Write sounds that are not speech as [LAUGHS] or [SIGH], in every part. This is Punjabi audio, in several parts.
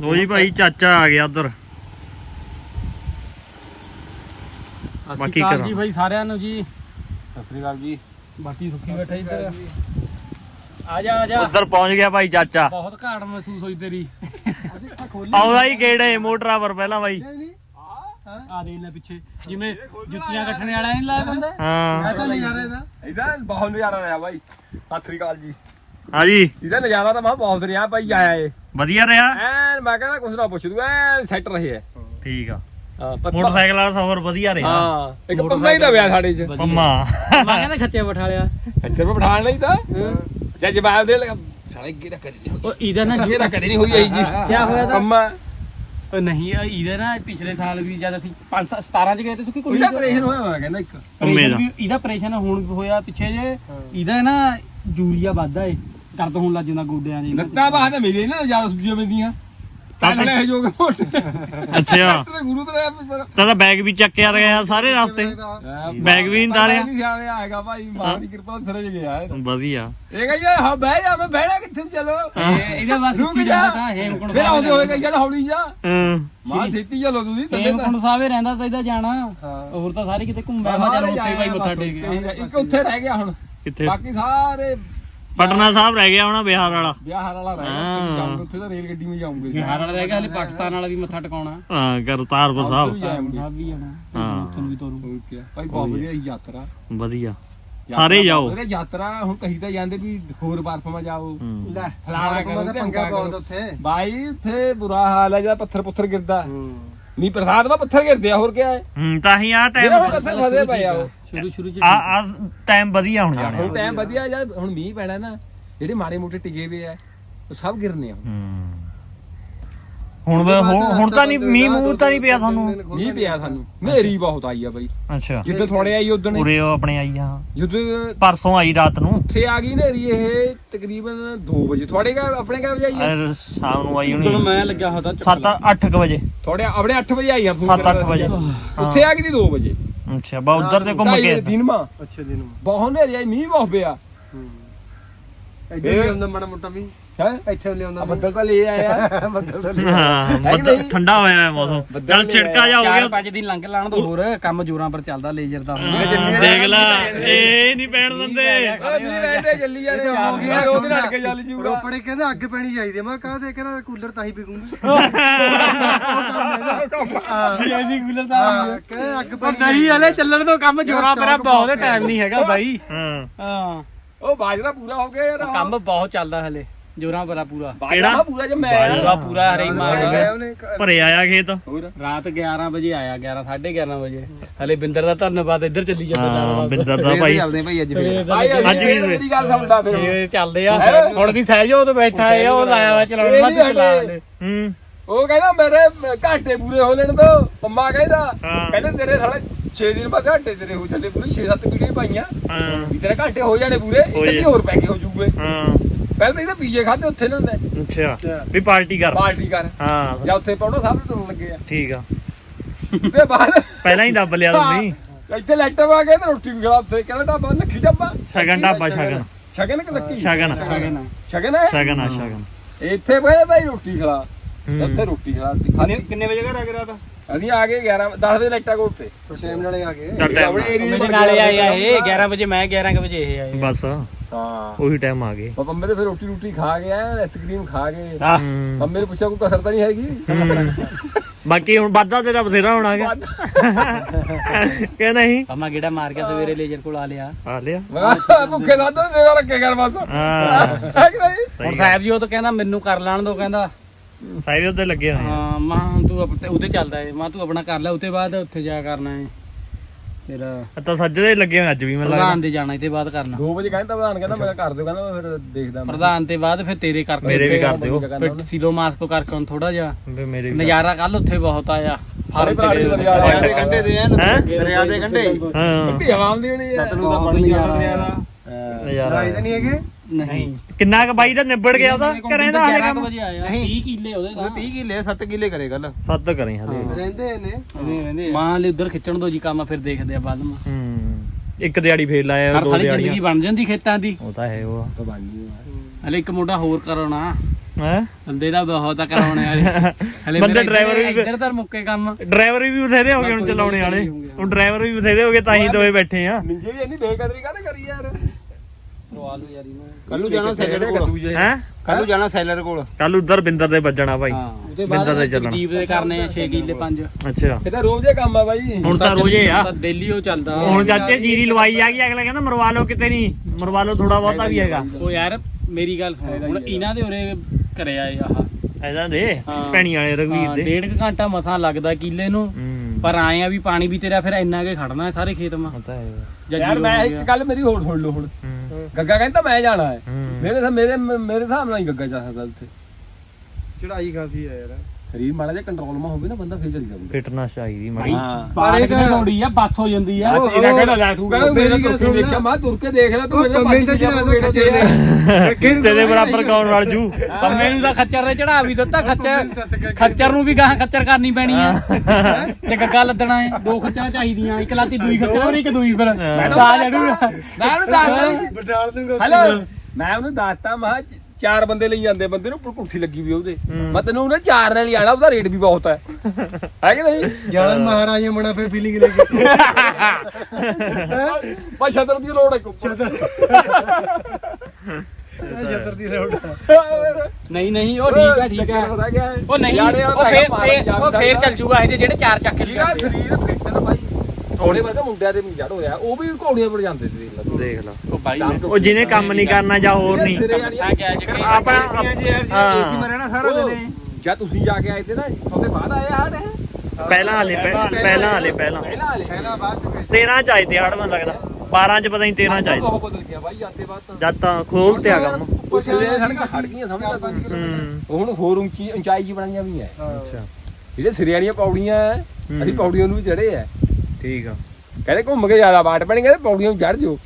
ਲੋ ਜੀ ਭਾਈ ਚਾਚਾ ਆ ਗਿਆ ਉਧਰ। ਬਾਕੀ ਕਾਲ ਕਰਾਂ। ਜੀ ਭਾਈ ਸਾਰਿਆਂ ਨੂੰ ਜੀ। ਸਤਿ ਸ੍ਰੀ ਅਕਾਲ ਜੀ। ਬਾਕੀ ਸੁੱਕੀ ਬੈਠਾ ਇੱਧਰ। ਆ ਜਾ ਆ ਜਾ। ਉਧਰ ਪਹੁੰਚ ਗਿਆ ਭਾਈ ਚਾਚਾ। ਬਹੁਤ ਘਾਟ ਮਹਿਸੂਸ ਹੋਈ ਤੇਰੀ। ਆਉਂਦਾ ਹੀ ਕਿਹੜੇ ਮੋਟਰਾਵਰ ਪਹਿਲਾਂ ਬਾਈ ਆ ਦੇ ਲੈ ਪਿੱਛੇ। ਜਿਵੇਂ ਜੁੱਤੀਆਂ ਕੱਟਣੇ ਵਾਲਾ ਨਹੀਂ ਲਾਇਆ ਬੰਦਾ। ਹਾਂ। ਤਾਂ ਨਜ਼ਾਰਾ ਦਾ ਇਹਦਾ ਬਹੁਤ ਨਜ਼ਾਰਾ ਰਿਹਾ ਬਾਈ ਸਤਿ ਸ੍ਰੀ ਅਕਾਲ ਜੀ। ਹਾਂਜੀ ਇਹਦਾ ਨਜ਼ਾਰਾ ਤਾਂ ਮੈਂ ਬਹੁਤ ਰਿਹਾ ਭਾਈ ਆਇਆ ਏ ਵਧੀਆ ਰਿਹਾ? ਐਨ ਮੈਂ ਕਹਿੰਦਾ ਕੁਛ ਨਾ ਪੁੱਛ ਦੂ ਐਨ ਸੈੱਟ ਰਹੇ ਐ। ਠੀਕ ਆ। ਹਾਂ ਪਰ- ਮੋਟਰਸਾਈਕਲ ਵਾਲਾ ਸਫ਼ਰ ਵਧੀਆ ਰਿਹਾ। ਹਾਂ ਇੱਕ ਪੰਮਾ ਹੀ ਤਾਂ ਵਿਆਹ ਸਾਡੇ ਚ। ਪੰਮਾ। ਮੈਂ ਕਹਿੰਦਾ ਖੱਚੇ ਬਿਠਾ ਲਿਆ। ਅੱਛਾ ਬਿਠਾਣ ਲਈ ਤਾਂ? ਜੇ ਜਵਾਬ ਦੇ ਲਗਾ ਸਾਲੇ ਕੀ ਤਾਂ ਕਰੀ ਨਹੀਂ ਉਹ ਇਹਦਾ ਨਾ ਇਹ ਤਾਂ ਕਦੇ ਨਹੀਂ ਹੋਈ ਆਈ ਜੀ। ਕੀ ਹੋਇਆ ਤਾਂ ਪੰਮਾ। ਉਹ ਨਹੀਂ ਆ ਇਹਦਾ ਨਾ ਪਿਛਲੇ ਸਾਲ ਵੀ ਜਦ ਅਸੀਂ 5 17 ਚ ਗਏ ਤੇ ਸੁੱਕੀ ਕੁੜੀ ਉਹਦਾ ਆਪਰੇਸ਼ਨ ਹੋਇਆ ਹੋਇਆ ਕਹਿੰਦਾ ਇੱਕ। ਪੰਮੇ ਦਾ। ਇਹਦਾ ਆਪਰੇਸ਼ਨ ਹੁਣ ਹੋਇਆ ਪਿੱਛੇ ਜੇ। ਇਹਦਾ ਨਾ ਯੂਰੀਆ ਵੱਧਦਾ ਏ। ਦਰਦ ਹੋਣ ਲੱਗ ਜਾਂਦਾ ਗੋਡਿਆਂ 'ਚ ਲੱਤਾਂ ਬਾਹਾਂ ਤਾਂ ਮਿਲੇ ਨਾ ਜ਼ਿਆਦਾ ਸੁਜੀਆਂ ਪੈਂਦੀਆਂ। ਤਾਂ ਲੈ ਜੋ ਕੇ ਮੋਟੇ ਅੱਛਾ। ਤੇ ਗੁਰੂ ਤੇ ਬੈਗ ਵੀ ਚੱਕਿਆ ਰਿਹਾ ਸਾਰੇ ਰਸਤੇ। ਬੈਗ ਵੀ ਨਹੀਂ ਤਾਰਿਆ। ਨਹੀਂ ਸਿਆਣੇ ਆਏਗਾ ਭਾਈ ਮਾਂ ਦੀ ਕਿਰਪਾ ਸਿਰੇ ਚ ਗਿਆ ਇਹ। ਵਧੀਆ। ਇਹ ਕਹਿੰਦਾ ਯਾਰ ਹਾਂ ਬਹਿ ਜਾ ਮੈਂ ਬਹਿਣਾ ਕਿੱਥੇ ਚਲੋ। ਇਹ- ਇਹਦਾ ਬਸ ਰੁਕ ਉੱਚੀ ਜਾ। ਜਾਂਦਾ ਤਾਂ ਹੇਮਕੁੰਡ ਫਿਰ ਆਉਂਦੇ ਸਾਹਿਬ ਹੋਏਗਾ ਯਾਰ ਹੌਲੀ ਜਾ। ਹਾਂ। ਮਾਂ ਛੇਤੀ ਚਲੋ ਤੁਸੀਂ ਥੱਲੇ ਹੇਮਕੁੰਡ ਸਾਹਿਬ ਰਹਿੰਦਾ ਤਾਂ ਇਹਦਾ ਜਾਣਾ। ਹੋਰ ਤਾਂ ਸਾਰੇ ਕਿਤੇ ਘੁੰਮਿਆ ਮੈਂ ਚੱਲ ਉੱਥੇ ਹੀ ਭਾਈ ਮੱਥਾ ਟੇਕ ਗਿਆ ਇੱਕ ਉੱਥੇ ਰਹਿ ਗਿਆ ਹੁਣ। ਕਿੱਥੇ? ਬਾਕੀ ਸਾਰੇ ਪਟਨਾ ਸਾਹਿਬ ਰਹਿ ਗਿਆ ਹੋਣਾ ਬਿਹਾਰ ਵਾਲਾ। ਵਿਆਹ ਵਾਲਾ ਰਹਿ ਗਿਆ ਹਾਂ। ਉੱਥੇ ਤਾਂ ਰੇਲ ਗੱਡੀ ਵਿੱਚ ਜਾਊਂਗੇ ਬਿਹਾਰ ਵਾਲਾ ਰਹਿ ਗਿਆ ਹਲੇ ਪਾਕਿਸਤਾਨ ਵਾਲਾ ਵੀ ਮੱਥਾ ਟਿਕਾਉਣਾ। ਹਾਂ ਕਰਤਾਰਪੁਰ ਸਾਹਿਬ। ਸਾਹਿਬ ਵੀ ਜਾਣਾ ਹਾਂ। ਉੱਥੇ ਨੂੰ ਵੀ ਤੋਰੂ। ਹੋਰ ਕੀ ਭਾਈ ਬਹੁਤ ਵਧੀਆ ਸੀ ਯਾਤਰਾ। ਵਧੀਆ। ਸਾਰੇ ਜਾਓ। ਯਾਤਰਾ ਹੁਣ ਕਹੀ ਤਾਂ ਜਾਂਦੇ ਵੀ ਹੋਰ ਬਰਫਾਂ ਜਾਓ। ਹੂੰ। ਲੈ ਫਲਾਣਾ ਕਰੋ ਤੇ ਪੰਗਾ ਬਹੁਤ। ਉੱਥੇ। ਬਾਈ ਉੱਥੇ ਬੁਰਾ ਹਾਲ ਹੈ ਜਦ ਪੱਥਰ ਪੁੱਥਰ ਗਿਰਦਾ ਨਹੀਂ ਪ੍ਰਸਾਦ ਵਾ ਪੱਥਰ ਗਿਰਦੇ ਆ ਹੋਰ ਕੀ ਹੈ? ਹੂੰ ਤਾਂ ਹੀ ਆ ਜਿਹੜਾ ਟਾਈਮ ਪੱਥਰ ਫਸੇ ਪਏ ਆ ਉਹ। ਸ਼ੁਰੂ ਸ਼ੁਰੂ ਚ ਆ ਆ। ਟਾਈਮ ਵਧੀਆ ਹੁਣ ਹੁਣ ਜਾਣੇ ਟਾਈਮ ਵਧੀਆ ਜਦ ਹੁਣ ਮੀਂਹ ਪੈਣਾ ਨਾ ਜਿਹੜੇ ਮਾੜੇ ਮੋਟੇ ਟਿਕੇ ਵੇ ਆ ਉਹ ਸਭ ਗਿਰਨੇ ਆ ਹੂੰ। ਹੁਣ ਵੇ- ਹੁਣ ਹੁਣ ਤਾਂ ਨਹੀਂ ਮੀਂਹ ਮੂੰਹ ਤਾਂ ਨਹੀਂ ਪਿਆ ਤੁਹਾਨੂੰ ਮੀਂਹ ਪਿਆ ਸਾਨੂੰ। ਹਨੇਰੀ ਬਹੁਤ ਆਈ ਆ ਬਾਈ। ਅੱਛਾ। ਜਿੱਦਾਂ ਥੋੜੇ ਆਈ ਉਦੋਂ ਉਰੇ ਉਹ ਆਪਣੇ ਆਈ ਆ। ਜਦੋਂ ਪਰਸੋਂ ਆਈ ਰਾਤ ਨੂੰ। ਉੱਥੇ ਆ ਗਈ ਹਨੇਰੀ ਇਹ ਤਕਰੀਬਨ 2 ਵਜੇ। ਤੁਹਾਡੇ ਕਾ ਆਪਣੇ ਕਾ ਵਜੇ ਆਈ ਅਰ ਸ਼ਾਮ ਨੂੰ ਆਈ ਹੋਣੀ। ਮੈਂ ਲੱਗਿਆ ਹੋਦਾ 7 8 ਵਜੇ। ਤੁਹਾਡੇ ਆਪਣੇ 8 ਵਜੇ ਆਈ ਆ ਫੋਨ 7 8 ਵਜੇ। ਉੱਥੇ ਆ ਗਈ ਸੀ 2 ਵਜੇ। ਅੱਛਾ ਬਾ ਉਧਰ ਤੇ ਘੁੰਮ ਢਾਈ ਕੇ ਦਿਨ ਮਾ। ਅੱਛੇ ਦਿਨ ਬਹੁਤ ਹਨੇਰੀ ਆਈ ਮੀਂਹ ਬਹੁਤ ਪਿਆ। ਇੱਧਰ ਵੀ ਆਉਂਦਾ ਮਾੜਾ ਮੋਟਾ ਵੀ ਹੈ? ਇੱਥੇ ਵੀ ਆਉਂਦਾ [LAUGHS] ਬੱਦਲ ਤਾਂ ਲੈ ਆਇਆ ਬੱਦਲ ਦਾ ਹਾਂ ਹੈ ਕਿ ਬੱਦਲ ਨਹੀਂ? ਠੰਡਾ ਹੋਇਆ ਹੈ ਮੌਸਮ। ਬੱਦਲ ਚੱਲ ਵੀ ਛਿੜਕਾ ਜਾ ਹੋ ਚਾਰ ਗਿਆ ਪੰਜ ਦਿਨ ਲੰਘ ਲਾਣ ਤੋਂ ਹੋਰ ਕੰਮ ਜੋਰਾਂ ਪਰ ਚੱਲਦਾ ਲੇਜ਼ਰ ਦਾ। ਹੁਣ ਹਾਂ, ਦੇਖ ਲੈ ਇਹ ਨਹੀਂ ਪੈਣ ਦਿੰਦੇ। ਓ ਮੀਂਹ ਵੈਂਦੇ ਚੱਲੀ ਜਾਣੇ ਹੋ ਗਿਆ। ਦੋ ਦਿਨ ਹਟ ਕੇ ਚੱਲ ਜੂਗਾ ਰੋਪੜੇ ਕਹਿੰਦੇ ਅੱਗ ਪੈਣੀ ਚਾਹੀਦੀ ਆ। ਮੈਂ ਕਿਹਾ ਕਹਦੇ ਕਹਿੰਦਾ ਕੂਲਰ ਤਾਂ ਹੀ ਵਿਕੂੰਗੀ। ਐਨੀ ਕੂਲਰ ਹਾਂ ਕਹਿੰਦੇ ਅੱਗ ਪੈਣੀ ਨਹੀਂ ਹਲੇ ਚੱਲਣ ਤੋਂ ਕੰਮ ਜੋਰਾਂ ਪਰ ਬਹੁਤ ਟਾਈਮ ਨਹੀਂ ਹੈਗਾ ਬਾਈ। ਹਾਂ। ਹਾਂ। ਉਹ ਬਾਜਰਾ ਪੂਰਾ ਹੋ ਗਿਆ ਯਾਰ ਕੰਮ ਬਹੁਤ ਚੱਲਦਾ ਹਲੇ। ਜੋਰਾਂ ਪਰ ਪੂਰਾ। ਬਾਜਰਾ ਕਿਹੜਾ? ਪੂਰਾ ਜਮੈ ਪੂਰਾ ਪੂਰਾ ਹਰੇ ਮਾਰ ਗਿਆ। ਉਹਨੇ ਭਰੇ ਆਇਆ ਖੇਤ। ਹੋਰ? ਰਾਤ 11 ਵਜੇ ਆਇਆ 11 11:30 ਵਜੇ। ਹਲੇ ਬਿੰਦਰ ਦਾ ਧੰਨਵਾਦ ਇੱਧਰ ਚੱਲੀ ਜਾਂਦਾ ਹਾਂ ਬਿੰਦਰ ਦਾ ਭਾਈ। ਚੱਲਦੇ ਭਾਈ ਅੱਜ ਭਾਈ ਅੱਜ ਵੀ ਮੇਰੀ ਗੱਲ ਸੁਣਦਾ ਫਿਰ। ਇਹ ਚੱਲਦੇ ਆ। ਹੁਣ ਵੀ ਸਹਿਜੋ ਤੇ ਬੈਠਾ ਹੈ ਉਹ ਲਾਇਆ ਵਾ ਚਲਾਉਣ ਇਹ ਵਾਸਤੇ ਨਹੀਂ ਚਲਾ ਹਟੇ। ਲੈ ਹੂੰ। ਉਹ ਕਹਿੰਦਾ ਮੇਰੇ ਘਾਟੇ ਪੂਰੇ ਹੋ ਲੈਣ ਦੋ ਪੰਮਾ ਕਹਿੰਦਾ ਹਾਂ। ਕਹਿੰਦਾ ਤੇਰੇ ਸਾਲੇ 6 ਦਿਨ ਬਾਅਦ ਘਾਟੇ ਤੇਰੇ ਹੋ ਚੱਲੇ ਪੂਰੇ 6-7 ਵੀਡੀਓ ਪਾਈਆਂ। ਹਾਂ। ਵੀ ਤੇਰੇ ਘਾਟੇ ਹੋ ਜਾਣੇ ਪੂਰੇ ਇੱਕ। ਹੋਰ ਪੈ ਕੇ ਹੋ ਜੂਗੇ ਹਾਂ। ਪਹਿਲਾਂ ਤਾਂ ਇਹਦਾ ਪੀਜੇ ਖਾਦੇ ਉੱਥੇ ਨਾ ਹੁੰਦੇ ਅੱਛਾ। ਵੀ ਪਾਰਟੀ ਕਰ। ਪਾਰਟੀ ਕਰ। ਹਾਂ। ਜਾਂ ਉੱਥੇ ਪੌੜਾ ਸਾਹਿਬ ਦੇ ਤੁਰਨ ਲੱਗੇ ਆ। ਠੀਕ ਆ। ਤੇ ਬਾਅਦ ਪਹਿਲਾਂ ਹੀ ਦੱਬ ਲਿਆ ਤੁਸੀਂ ਇੱਥੇ ਲੈਟਰ ਆ ਗਏ ਤੇ ਰੋਟੀ ਵੀ ਖਲਾ ਉੱਥੇ। ਕਹਿੰਦਾ ਢਾਬਾ ਲੱਖੀ ਢਾਬਾ। ਸ਼ਗਨ ਢਾਬਾ ਸ਼ਗਨ। ਸ਼ਗਨ ਕਿ ਲੱਕੀ? ਸ਼ਗਨ। ਸ਼ਗਨ। ਹੈ? ਸ਼ਗਨ ਆ ਸ਼ਗਨ। ਇੱਥੇ ਬਈ ਭਾਈ ਰੋਟੀ ਖਲਾ। ਉੱਥੇ ਰੋਟੀ ਖਲਾ। ਕਿੰਨੇ ਵਜੇ ਘਰ ਆ ਕੇ ਰਾਤ? ਅਸੀਂ ਆ ਗਏ 11 10 ਵਜੇ ਲੈਟਾ ਕੋਲ ਤੇ ਟਾਈਮ ਨਾਲੇ ਆ ਗਏ। ਚੱਲ ਟਾਈਮ ਆਪਣੇ ਏਰੀਏ ਮੇਰੇ ਨਾਲੇ ਆਏ ਆ ਇਹ 11 ਵਜੇ ਮੈਂ 11 ਕੁ ਵਜੇ ਇਹ ਆਏ ਬਸ। ਹਾਂ। ਉਹੀ ਟਾਈਮ ਆ ਗਏ। ਉਹ ਪੰਮੇ ਨੇ ਫਿਰ ਰੋਟੀ ਰੋਟੀ ਖਾ ਗਿਆ ਆਈਸਕ੍ਰੀਮ ਖਾ ਗਏ ਆਹ। ਹੂੰ। ਪੰਮੇ ਨੇ ਪੁੱਛਿਆ ਕੋਈ ਕਸਰ ਤਾਂ ਨਹੀਂ ਹੈਗੀ? ਬਾਕੀ ਹੁਣ ਵਾਧਾ ਤੇਰਾ ਬਥੇਰਾ ਹੋਣਾ ਹੈਗਾ। ਕਿ ਨਹੀਂ? ਮਾਮਾ ਗੇੜਾ ਮਾਰ ਕੇ ਸਵੇਰੇ ਲੇਜਰ ਕੋਲ ਆ ਲਿਆ। ਆ ਲਿਆ। ਮੈਂ ਕਿਹਾ ਭੁੱਖੇ ਦਾ ਤਾਂ ਰੱਖੇ ਕਰ ਬਸ ਹਾਂ। ਹੈ ਕਿ ਨਹੀਂ? ਹੁਣ ਸਾਹਿਬ ਜੀ ਉਹ ਤਾਂ ਕਹਿੰਦਾ ਮੈਨੂੰ ਕਰ ਲੈਣ ਦੋ ਕਹਿੰਦਾ। ਸਾਈਡ ਉੱਤੇ ਲੱਗੇ ਹੋਏ ਆ। ਹਾਂ ਮਾਂ ਤੂੰ ਆਪਣੇ ਉਹਦੇ ਚੱਲਦਾ ਏ। ਮਾਂ ਤੂੰ ਆਪਣਾ ਕਰ ਲੈ ਉਤੇ ਬਾਅਦ ਉੱਥੇ ਜਾ ਕਰਨਾ ਏ। ਫਿਰ ਆ ਤਾਂ ਸੱਜਦੇ ਲੱਗੇ ਹੋਏ ਅੱਜ ਵੀ ਮੈਨੂੰ ਪ੍ਰਧਾਨ ਦੇ ਜਾਣਾ ਤੇ ਬਾਅਦ ਕਰਨਾ। 2 ਵਜੇ ਕਹਿੰਦਾ ਪ੍ਰਧਾਨ ਕਹਿੰਦਾ ਮੇਰਾ ਕਰ ਦਿਓ ਕਹਿੰਦਾ ਮੈਂ ਫਿਰ ਦੇਖਦਾ ਮੈਂ। ਪ੍ਰਧਾਨ ਤੇ ਬਾਅਦ ਫਿਰ ਤੇਰੇ ਕਰਕੇ ਮੇਰੇ ਵੀ ਉੱਥੇ ਕਰ ਦਿਓ। ਫਿਰ ਸਿਲੋ ਮਾਸਕ ਤੋਂ ਕਰਕੇ ਹੁਣ ਥੋੜਾ ਜਿਹਾ। ਵੀ ਮੇਰੇ ਵੀ ਨਜ਼ਾਰਾ ਕੱਲ ਉੱਥੇ ਬਹੁਤ ਆਇਆ। ਸਾਰੇ ਫਾਰਮ ਚ ਦੇ ਨਜ਼ਾਰਾ ਦੇ ਕੰਢੇ ਦੇ ਐਨ ਹੈਂ? ਦਰਿਆ ਦੇ ਕੰਢੇ। ਹਾਂ। ਹਵਾ ਆਉਂਦੀ ਹੋਣੀ ਹੈ। ਸਤਲੁਜ ਦਾ ਪਾਣੀ ਜਾਂਦਾ ਦਰਿਆ ਦਾ। ਨਜ਼ਾਰਾ ਤਾਂ ਨਹੀਂ ਹੈਗੇ? ਨਹੀਂ। ਕਿੰਨਾ ਕ ਬਾਈ ਦਾ ਨਿਬੜ ਗਿਆ ਉਹਦਾ ਕਰੇ ਦਾ ਹਾਲੇ 11 ਕੰਮ? ਵਜੇ ਆਇਆ? ਨਹੀਂ। 30 ਕਿੱਲੇ ਉਹਦੇ ਦਾ। 30 ਕਿੱਲੇ 7 ਕਿੱਲੇ ਕਰੇ ਗੱਲ ਸੱਤ ਕਰੇ ਹਲੇ। ਰਹਿੰਦੇ ਨੇ। ਨਹੀਂ ਰਹਿੰਦੇ ਮਾਂ ਲਈ ਉਧਰ ਖਿੱਚਣ ਦੋ ਜੀ ਕੰਮ ਫਿਰ ਦੇਖਦੇ ਆ ਬਾਅਦ ਵਿੱਚ। ਹੂੰ। ਇੱਕ ਦਿਹਾੜੀ ਫੇਰ ਲਾਇਆ ਦੋ ਸਾਲੀ ਦਿਹਾੜੀਆਂ। ਜ਼ਿੰਦਗੀ ਬਣ ਜਾਂਦੀ ਖੇਤਾਂ ਦੀ। ਉਹ ਤਾਂ ਹੈ ਉਹ। ਹਲੇ ਇੱਕ ਮੁੰਡਾ ਹੋਰ ਕਰਾਉਣਾ। ਹੈ? ਬੰਦੇ ਦਾ ਬਹੁਤ ਆ ਕਰਾਉਣੇ ਵਾਲੇ। [LAUGHS] ਹਲੇ ਬੰਦੇ driver ਵੀ- ਇੱਧਰ ਤਾਂ ਮੁੱਕੇ ਕੰਮ। ਡਰਾਈਵਰ ਵੀ ਬਥੇਰੇ ਹੋ ਗਏ ਹੁਣ ਚਲਾਉਣੇ ਵਾਲੇ। ਹੁਣ ਡਰਾਈਵਰ ਵੀ ਬਥੇਰੇ ਹੋ ਗਏ ਤਾਂ ਹੀ ਦੋਏ ਬੈਠੇ ਆ। ਨਿੰਜੇ ਜੀ ਇੰਨੀ ਬੇਕਦਰੀ ਕਾਹਦੇ ਕਰੀ ਯਾਰ? ਸਵਾਲ ਯਾਰ ਇਹਨੂੰ ਕੱਲ ਜਾਣਾ ਸੈਲਰ ਕੋਲ। ਹੈ? ਕੱਲ ਜਾਣਾ ਸੈਲਰ ਕੋਲ। ਕੱਲ ਉਧਰ ਬਿੰਦਰ ਦੇ ਵੱਜਣਾ ਭਾਈ ਉਹਦੇ ਬਿੰਦਰ ਬਾਅਦ ਦੇ ਚੱਲਣਾ। ਜਗਦੀਪ ਦੇ ਕਰਨੇ ਆ 6 ਕਿੱਲੇ 5 ਅੱਛਾ। ਇਹ ਤਾਂ ਰੋਜ਼ ਇਹ ਕੰਮ ਆ ਬਾਈ। ਹੁਣ ਤਾਂ ਰੋਜ਼ੇ ਆ। ਡੇਲੀ ਉਹ ਚੱਲਦਾ। ਹੁਣ ਚਾਚੇ ਜੀਰੀ ਲਵਾਈ ਆ ਗਈ ਅਗਲਾ ਕਹਿੰਦਾ ਮਰਵਾ ਲਓ ਕਿਤੇ ਨਹੀਂ। ਮਰਵਾ ਲਓ ਥੋੜਾ ਬਹੁਤਾ ਵੀ ਹੈਗਾ। ਉਹ ਯਾਰ ਮੇਰੀ ਗੱਲ ਸੁਣ ਹੁਣ ਇਹਨਾਂ ਦੇ ਉਰੇ ਕਰਿਆ ਇਹ ਆਹ। ਇਹਦਾ ਦੇ ਹਾਂ। ਪੈਣੀ ਵਾਲੇ ਰਘਵੀਰ ਹਾਂ, ਦੇ। ਡੇਢ ਕੁ ਘੰਟਾ ਮਸਾਂ ਲੱਗਦਾ ਕਿੱਲੇ ਨੂੰ। ਹੂੰ। ਪਰ ਆਏ ਆ ਵੀ ਪਾਣੀ ਵੀ ਤੇਰਾ ਫਿਰ ਇੰਨਾ ਕੇ ਖੜਨਾ ਹੈ ਸਾਰੇ ਖੇਤ ਮਾ। ਪਤਾ ਹੈ। ਯਾਰ ਮੈਂ ਇੱਕ ਗੱਲ ਮੇਰੀ ਹੋਰ ਸੁਣ ਲਓ ਹੁਣ। ਹੂੰ। ਗੱਗਾ ਕਹਿੰਦਾ ਮੈਂ ਜਾਣਾ ਹੈ। ਹੂੰ। ਮੇਰੇ ਸਾ- ਮੇਰੇ ਮੇਰੇ ਹਿਸਾਬ ਨਾਲ ਹੀ ਗੱਗਾ ਜਾ ਸਕਦਾ ਉੱਥੇ। ਚੜਾਈ ਖਾਸੀ ਹੈ ਯਾਰ। ਸਰੀਰ ਮਾੜਾ ਜਿਹਾ ਕੰਟਰੋਲ ਮਾ ਹੋਵੇ ਨਾ ਬੰਦਾ ਫੇਰ ਚੱਲ ਜਾਊਗਾ ਫਿਟਨੈਸ ਚਾਹੀਦੀ ਮਾੜੀ ਹਾਂ। ਪਾਰਕ ਇਹ ਤਾਂ- ਤੇ ਦੌੜੀ ਆ ਬੱਸ ਹੋ ਜਾਂਦੀ ਆ। ਤੇਰਾ ਕਹਿੰਦਾ ਲੈ ਤੂੰ ਕਹਿੰਦਾ ਮੇਰਾ ਗੱਲ ਸੁਣ। ਦੇਖਿਆ ਮੈਂ ਤੁਰ ਕੇ ਦੇਖ ਲੈ ਤੂੰ ਮੇਰੇ ਕੰਮੇ ਤਾਂ ਚੜਾ ਦੇ ਖੱਚੇ ਨੇ। ਤੇਰੇ ਬਰਾਬਰ ਕੌਣ ਰਲ ਜੂ? ਪੰਮੇ ਨੂੰ ਤਾਂ ਖੱਚਰ ਨੇ ਚੜਾ ਵੀ ਦਿੱਤਾ ਖੱਚਰ ਖੱਚਰ ਨੂੰ ਵੀ ਗਾਹ ਖੱਚਰ ਕਰਨੀ ਪੈਣੀ ਆ। ਤੇ ਗੱਗਾ ਲੱਦਣਾ ਹੈ ਦੋ ਖੱਚਰਾਂ ਚਾਹੀਦੀਆਂ ਇੱਕ ਲਾਤੀ ਦੂਈ ਖੱਚਰ ਹੋਰ ਇੱਕ ਦੂਈ ਪਰ ਸਾ ਜੜੂਗਾ ਮੈਂ ਉਹਨੂੰ ਦੱਸਦਾ ਬਟਾਲ ਦੂੰਗਾ ਹੈਲੋ ਮੈਂ ਉਹਨੂੰ ਦੱਸਤਾ ਮਹਾ ਚਾਰ ਬੰਦੇ ਲਈ ਜਾਂਦੇ ਬੰਦੇ ਨੂੰ ਕੁਰਸੀ ਲੱਗੀ ਵੀ ਉਹਦੇ। ਮੈਂ ਤੈਨੂੰ ਉਹਨੇ ਚਾਰ ਨਾਲ ਹੀ ਆਣਾ ਉਹਦਾ ਰੇਟ ਵੀ ਬਹੁਤ ਹੈ। ਹੈ ਕਿ ਨਹੀਂ? ਜਾਨ ਮਹਾਰਾਜਾ ਮਣਾ ਫੇ ਫੀਲਿੰਗ ਲੈ ਕੇ ਬਸ ਛਤਰ ਦੀ ਲੋੜ ਹੈ ਕੁੱਪਰ ਛਤਰ। ਦੀ ਰੋਡ ਨਹੀਂ ਨਹੀਂ ਉਹ ਠੀਕ ਹੈ ਠੀਕ ਹੈ। ਉਹ ਨਹੀਂ ਉਹ ਫੇਰ ਉਹ ਫੇਰ। ਚੱਲ ਜੂਗਾ ਇਹ ਜਿਹੜੇ ਚਾਰ ਚੱਕ ਠੀਕ ਆ। ਸਰੀਰ ਫਿੱਟ ਨਾ ਬਾਈ ਥੋੜੇ ਵਰਗਾ ਮੁੰਡਿਆਂ ਦੇ ਵੀ ਜੜ ਹੋਇਆ ਉਹ ਵੀ ਘੋੜੀਆਂ ਪਰ ਜਾਂਦੇ ਸੀ। ਦੇਖ ਲੈ ਦੇਖ ਲਾ ਉਹ ਬਾਈ ਉਹ ਜਿਹਨੇ ਕੰਮ ਨਹੀਂ ਕਰਨਾ ਜਾਂ ਹੋਰ ਨਹੀਂ। ਆ? ਗਿਆ ਜੇ ਆਪਣਾ ਏਸੀ ਮਰੇ ਨਾ ਸਾਰਾ ਦਿਨ ਜਾਂ ਤੁਸੀਂ ਜਾ ਕੇ ਆਏ ਤੇ ਨਾ ਉਹਦੇ ਬਾਅਦ ਆਏ ਹਾੜ ਹੈ ਪਹਿਲਾਂ ਹਾਲੇ ਪਹਿਲਾਂ ਹਾਲੇ। ਪਹਿਲਾਂ ਪਹਿਲਾਂ। ਵਾਲੇ ਪਹਿਲਾਂ ਬਾਅਦ ਚ 13 ਚ ਆਏ ਤੇ ਹੜ ਮੈਨੂੰ ਲੱਗਦਾ। 12 ਚ ਪਤਾ ਨਹੀਂ 13 ਚ ਆਏ ਤੇ। ਬਹੁਤ ਬਦਲ ਗਿਆ ਬਾਈ ਜਾਂਦੇ ਬਾਅਦ ਤਾਂ। ਜਦ ਤਾਂ ਖੋਲ ਤੇ ਆ ਕੰਮ। ਉਹ ਥੱਲੇ ਸੜਕਾਂ ਖੜ ਗਈਆਂ ਸਮਝਦਾ ਤੂੰ ਹੂੰ। ਹੁਣ ਹੋਰ ਉੱਚੀ ਉਚਾਈ ਜੀ ਬਣਾਈਆਂ ਵੀ ਹੈ ਅੱਛਾ। ਜਿਹੜੇ ਸਿਰੇ ਵਾਲੀਆਂ ਪੌੜੀਆਂ। ਅਸੀਂ ਪੌੜੀਆਂ ਨੂੰ ਵੀ ਚੜੇ ਆ ਠੀਕ ਆ। ਕਹਿੰਦੇ ਘੁੰਮ ਕੇ ਜ਼ਿਆਦਾ ਬਾਟ ਪੈਣੀ ਕਹਿੰਦੇ ਪੌੜੀਆਂ ਨੂੰ ਚੜ [LAUGHS] ਜਾਓ।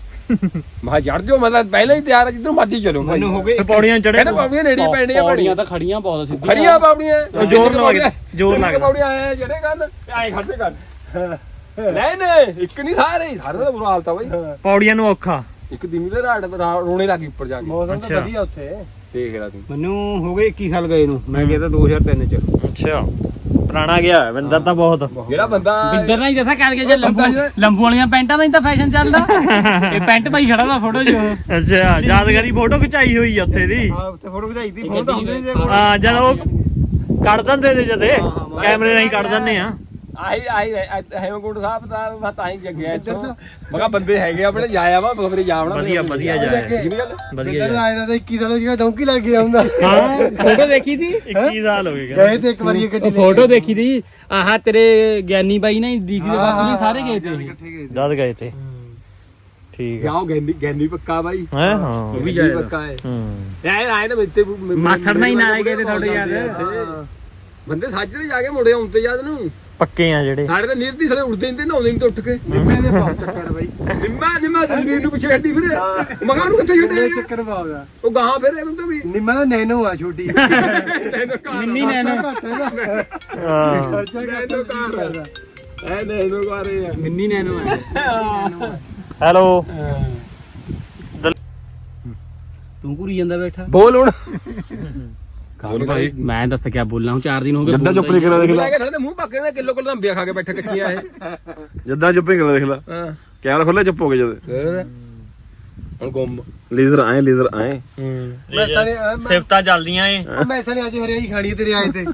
ਮੈਂ ਚੜ ਜਾਓ ਮਤਲਬ ਪਹਿਲਾਂ ਹੀ ਤਿਆਰ ਹੈ ਜਿੱਧਰ ਮਰਜ਼ੀ ਚਲੋ ਮੈਨੂੰ ਹੋ ਗਏ ਪੌੜੀਆਂ ਚੜੇ ਕਹਿੰਦੇ ਪੌੜੀਆਂ ਨੇੜੇ ਪੈਣੀਆਂ ਪੌੜੀਆਂ ਬੜੀਆਂ ਤਾਂ ਖੜੀਆਂ ਬਹੁਤ ਸਿੱਧੀਆਂ। ਖੜੀਆਂ ਪੌੜੀਆਂ। ਜ਼ੋਰ ਨਾ ਲੱਗੇ, ਜ਼ੋਰ ਕਿੰਨੀਆਂ ਲੱਗਦਾ। ਪੌੜੀਆਂ ਆਏ ਜਿਹੜੇ ਗੱਲ ਐ ਖੜਦੇ ਕਰ ਨਹੀਂ ਨਹੀਂ ਇੱਕ ਨਹੀਂ ਸਾਰੇ ਸਾਰੇ ਦਾ ਬੁਰਾ ਹਾਲ ਤਾਂ ਬਾਈ। ਪੌੜੀਆਂ ਨੂੰ ਔਖਾ। ਇੱਕ ਦਿਨ ਦੇ ਰਾੜ ਰੋਣੇ ਲੱਗੀ ਉੱਪਰ ਜਾ ਕੇ। ਮੌਸਮ ਤਾਂ ਅੱਛਾ। ਵਧੀਆ ਉੱਥੇ। ਦੇਖ ਲੈ ਤੂੰ। ਮੈਨੂੰ ਹੋ ਗਏ 21 ਸਾਲ ਗਏ ਨੂੰ। ਮੈਂ ਗਿਆ ਤਾਂ 2003 ਚ। ਅੱਛਾ। ਪੁਰਾਣਾ ਗਿਆ ਹੋਇਆ ਬਿੰਦਰ ਤਾਂ ਬਹੁਤ। ਜਿਹੜਾ ਬੰਦਾ ਬਿੰਦਰ ਨਾਲ ਹੀ ਦੱਸਾਂ ਕਰ ਕੇ ਜੇ ਲੰਬੂ ਲੰਬੂ ਵਾਲੀਆਂ ਪੈਂਟਾਂ ਦਾ ਹੀ ਤਾਂ ਫੈਸ਼ਨ ਚੱਲਦਾ। ਇਹ ਪੈਂਟ ਭਾਈ ਖੜਾ ਦਾ ਫੋਟੋ ਜੋ ਅੱਛਾ ਯਾਦਗਾਰੀ ਫੋਟੋ ਖਿਚਾਈ ਹੋਈ ਆ ਉੱਥੇ ਦੀ। ਹਾਂ ਉੱਥੇ ਫੋਟੋ ਖਿਚਾਈ ਦੀ ਤਾਂ ਹੁੰਦੇ ਨਹੀਂ ਜੇ ਹਾਂ ਜਦ ਉਹ ਕੱਢ ਦਿੰਦੇ ਨੇ ਜਦੇ। ਕੈਮਰੇ ਨਾਲ ਹੀ ਕੱਢ ਦਿੰਦੇ ਆ। ਆਹੀ ਆਹੀ ਹੈਮਕੁੰਡ ਸਾਹਿਬ ਦਾ ਮੈਂ ਤਾਂ ਹੀ ਜੱਗਿਆ ਇੱਥੋਂ। ਮੈਂ ਕਿਹਾ ਬੰਦੇ ਹੈਗੇ ਆਪਣੇ ਜਾਇਆ ਵਾ ਖਬਰੇ ਜਾਵਣਾ ਵਧੀਆ ਵਧੀਆ ਜਾਇਆ। ਜਿਵੇਂ ਗੱਲ ਵਧੀਆ ਜਾਇਆ। ਆਇਆ ਤਾਂ 21 ਸਾਲ ਜਿਹੜਾ ਡੌਂਕੀ ਲੱਗ ਗਿਆ ਹੁੰਦਾ ਹਾਂ। ਫੋਟੋ ਦੇਖੀ ਸੀ? 21 ਸਾਲ ਹੋ ਗਏ। ਗਏ ਤੇ ਇੱਕ ਵਾਰੀ ਗੱਡੀ ਫੋਟੋ ਦੇਖੀ ਸੀ। ਆਹ ਤੇਰੇ ਗਿਆਨੀ ਬਾਈ ਨੇ ਡੀਸੀ ਦੇ ਹਾਂ, ਬਾਪੂ ਹਾਂ, ਸਾਰੇ ਗਏ ਤੇ ਇਹ। ਇਕੱਠੇ ਗਏ ਜਦ ਤੇ। ਠੀਕ ਆ। ਗਾਉ ਗੈਂਦੀ ਗੈਂਦੀ ਪੱਕਾ ਬਾਈ। ਹੈ? ਹਾਂ। ਉਹ ਵੀ ਜਾਇਆ ਪੱਕਾ ਹੈ। ਹੂੰ। ਐ ਆਏ ਨਾ ਮਿੱਤੇ ਮਾਛੜ ਨਾਲ ਹੀ ਨਾਲ ਗਏ ਤੇ ਤੁਹਾਡੇ ਯਾਦ। ਬੰਦੇ ਸਾਜਰੇ ਜਾ ਕੇ ਮੁੜੇ ਆਉਂਦੇ ਜਦ ਨੂੰ। ਪੱਕੇ ਆ ਜਿਹੜੇ। ਸਾਡੇ ਤਾਂ ਨਿਰਦੀ ਸਲੇ ਉੱਠਦੇ ਨਹੀਂ ਤੇ ਨਹਾਉਂਦੇ ਨਹੀਂ ਤੇ ਉੱਠ ਕੇ। ਨਿੰਮੇ ਦੇ ਬਹੁਤ ਚੱਕਰ ਬਈ। ਨਿੰਮਾ ਨਿੰਮਾ ਦਲਵੀਰ ਨੂੰ ਪਿੱਛੇ ਛੱਡੀ ਫਿਰੇ। ਮਗਾਂ ਨੂੰ ਕਿੱਥੇ ਛੱਡੇ ਚੱਕਰ ਪਾਉਦਾ ਉਹ ਗਾਹਾਂ ਫਿਰ ਇਹਨੂੰ ਤਾਂ ਵੀ। ਨਿੰਮਾ ਦਾ ਨੈਨੋ ਆ ਛੋਟੀ। ਨਿੰਮੀ ਨੈਨੋ। ਘੱਟ ਹੈ ਨਾ ਹਾਂ ਖਰਚਾ ਘੱਟ ਨੈਨੋ ਕਾਰ ਹੈ ਐ ਨੈਨੋ ਕਾਰੇ ਆ। ਨਿੰਮੀ ਨੈਨੋ ਹੈ ਹੈਲੋ। ਤੂੰ ਘੁਰੀ ਜਾਂਦਾ ਬੈਠਾ। ਬੋਲ ਹੁਣ। ਹੋਰ ਭਾਈ? ਮੈਂ ਦੱਸ ਕਿਆ ਬੋਲਾਂ ਹੁਣ 4 ਦਿਨ ਹੋ ਗਏ ਜੱਦਾਂ ਚੁੱਪ ਨਹੀਂ। ਕਰਾ ਦੇਖ ਲੈ ਲੈ ਕੇ ਸਾਡੇ ਮੂੰਹ ਪੱਕੇ ਨੇ ਕਿਲੋ ਕਿਲੋ ਅੰਬੀਆਂ ਖਾ ਕੇ ਬੈਠੇ ਕੱਚੀਆਂ ਇਹ। ਜੱਦਾਂ ਚੁੱਪ ਨਹੀਂ ਕਰਾ ਦੇਖ ਲੈ ਹਾਂ। ਕੈਮਰਾ ਖੋਲਿਆ ਚੁੱਪ ਹੋ ਗਏ ਜਦ। ਫਿਰ ਹੁਣ ਗੁੰਮ ਲੀਜ਼ਰ ਆਏ ਲੀਜ਼ਰ ਆਏ। ਮੈਂ ਸਾਰੇ ਮੈਂ ਸਿਫਤਾਂ ਚੱਲਦੀਆਂ ਏ। ਮੈਂ ਸਾਰੇ ਅੱਜ ਹਰਿਆਈ ਖਾਣੀ ਤੇਰੇ ਆਏ ਤੇ।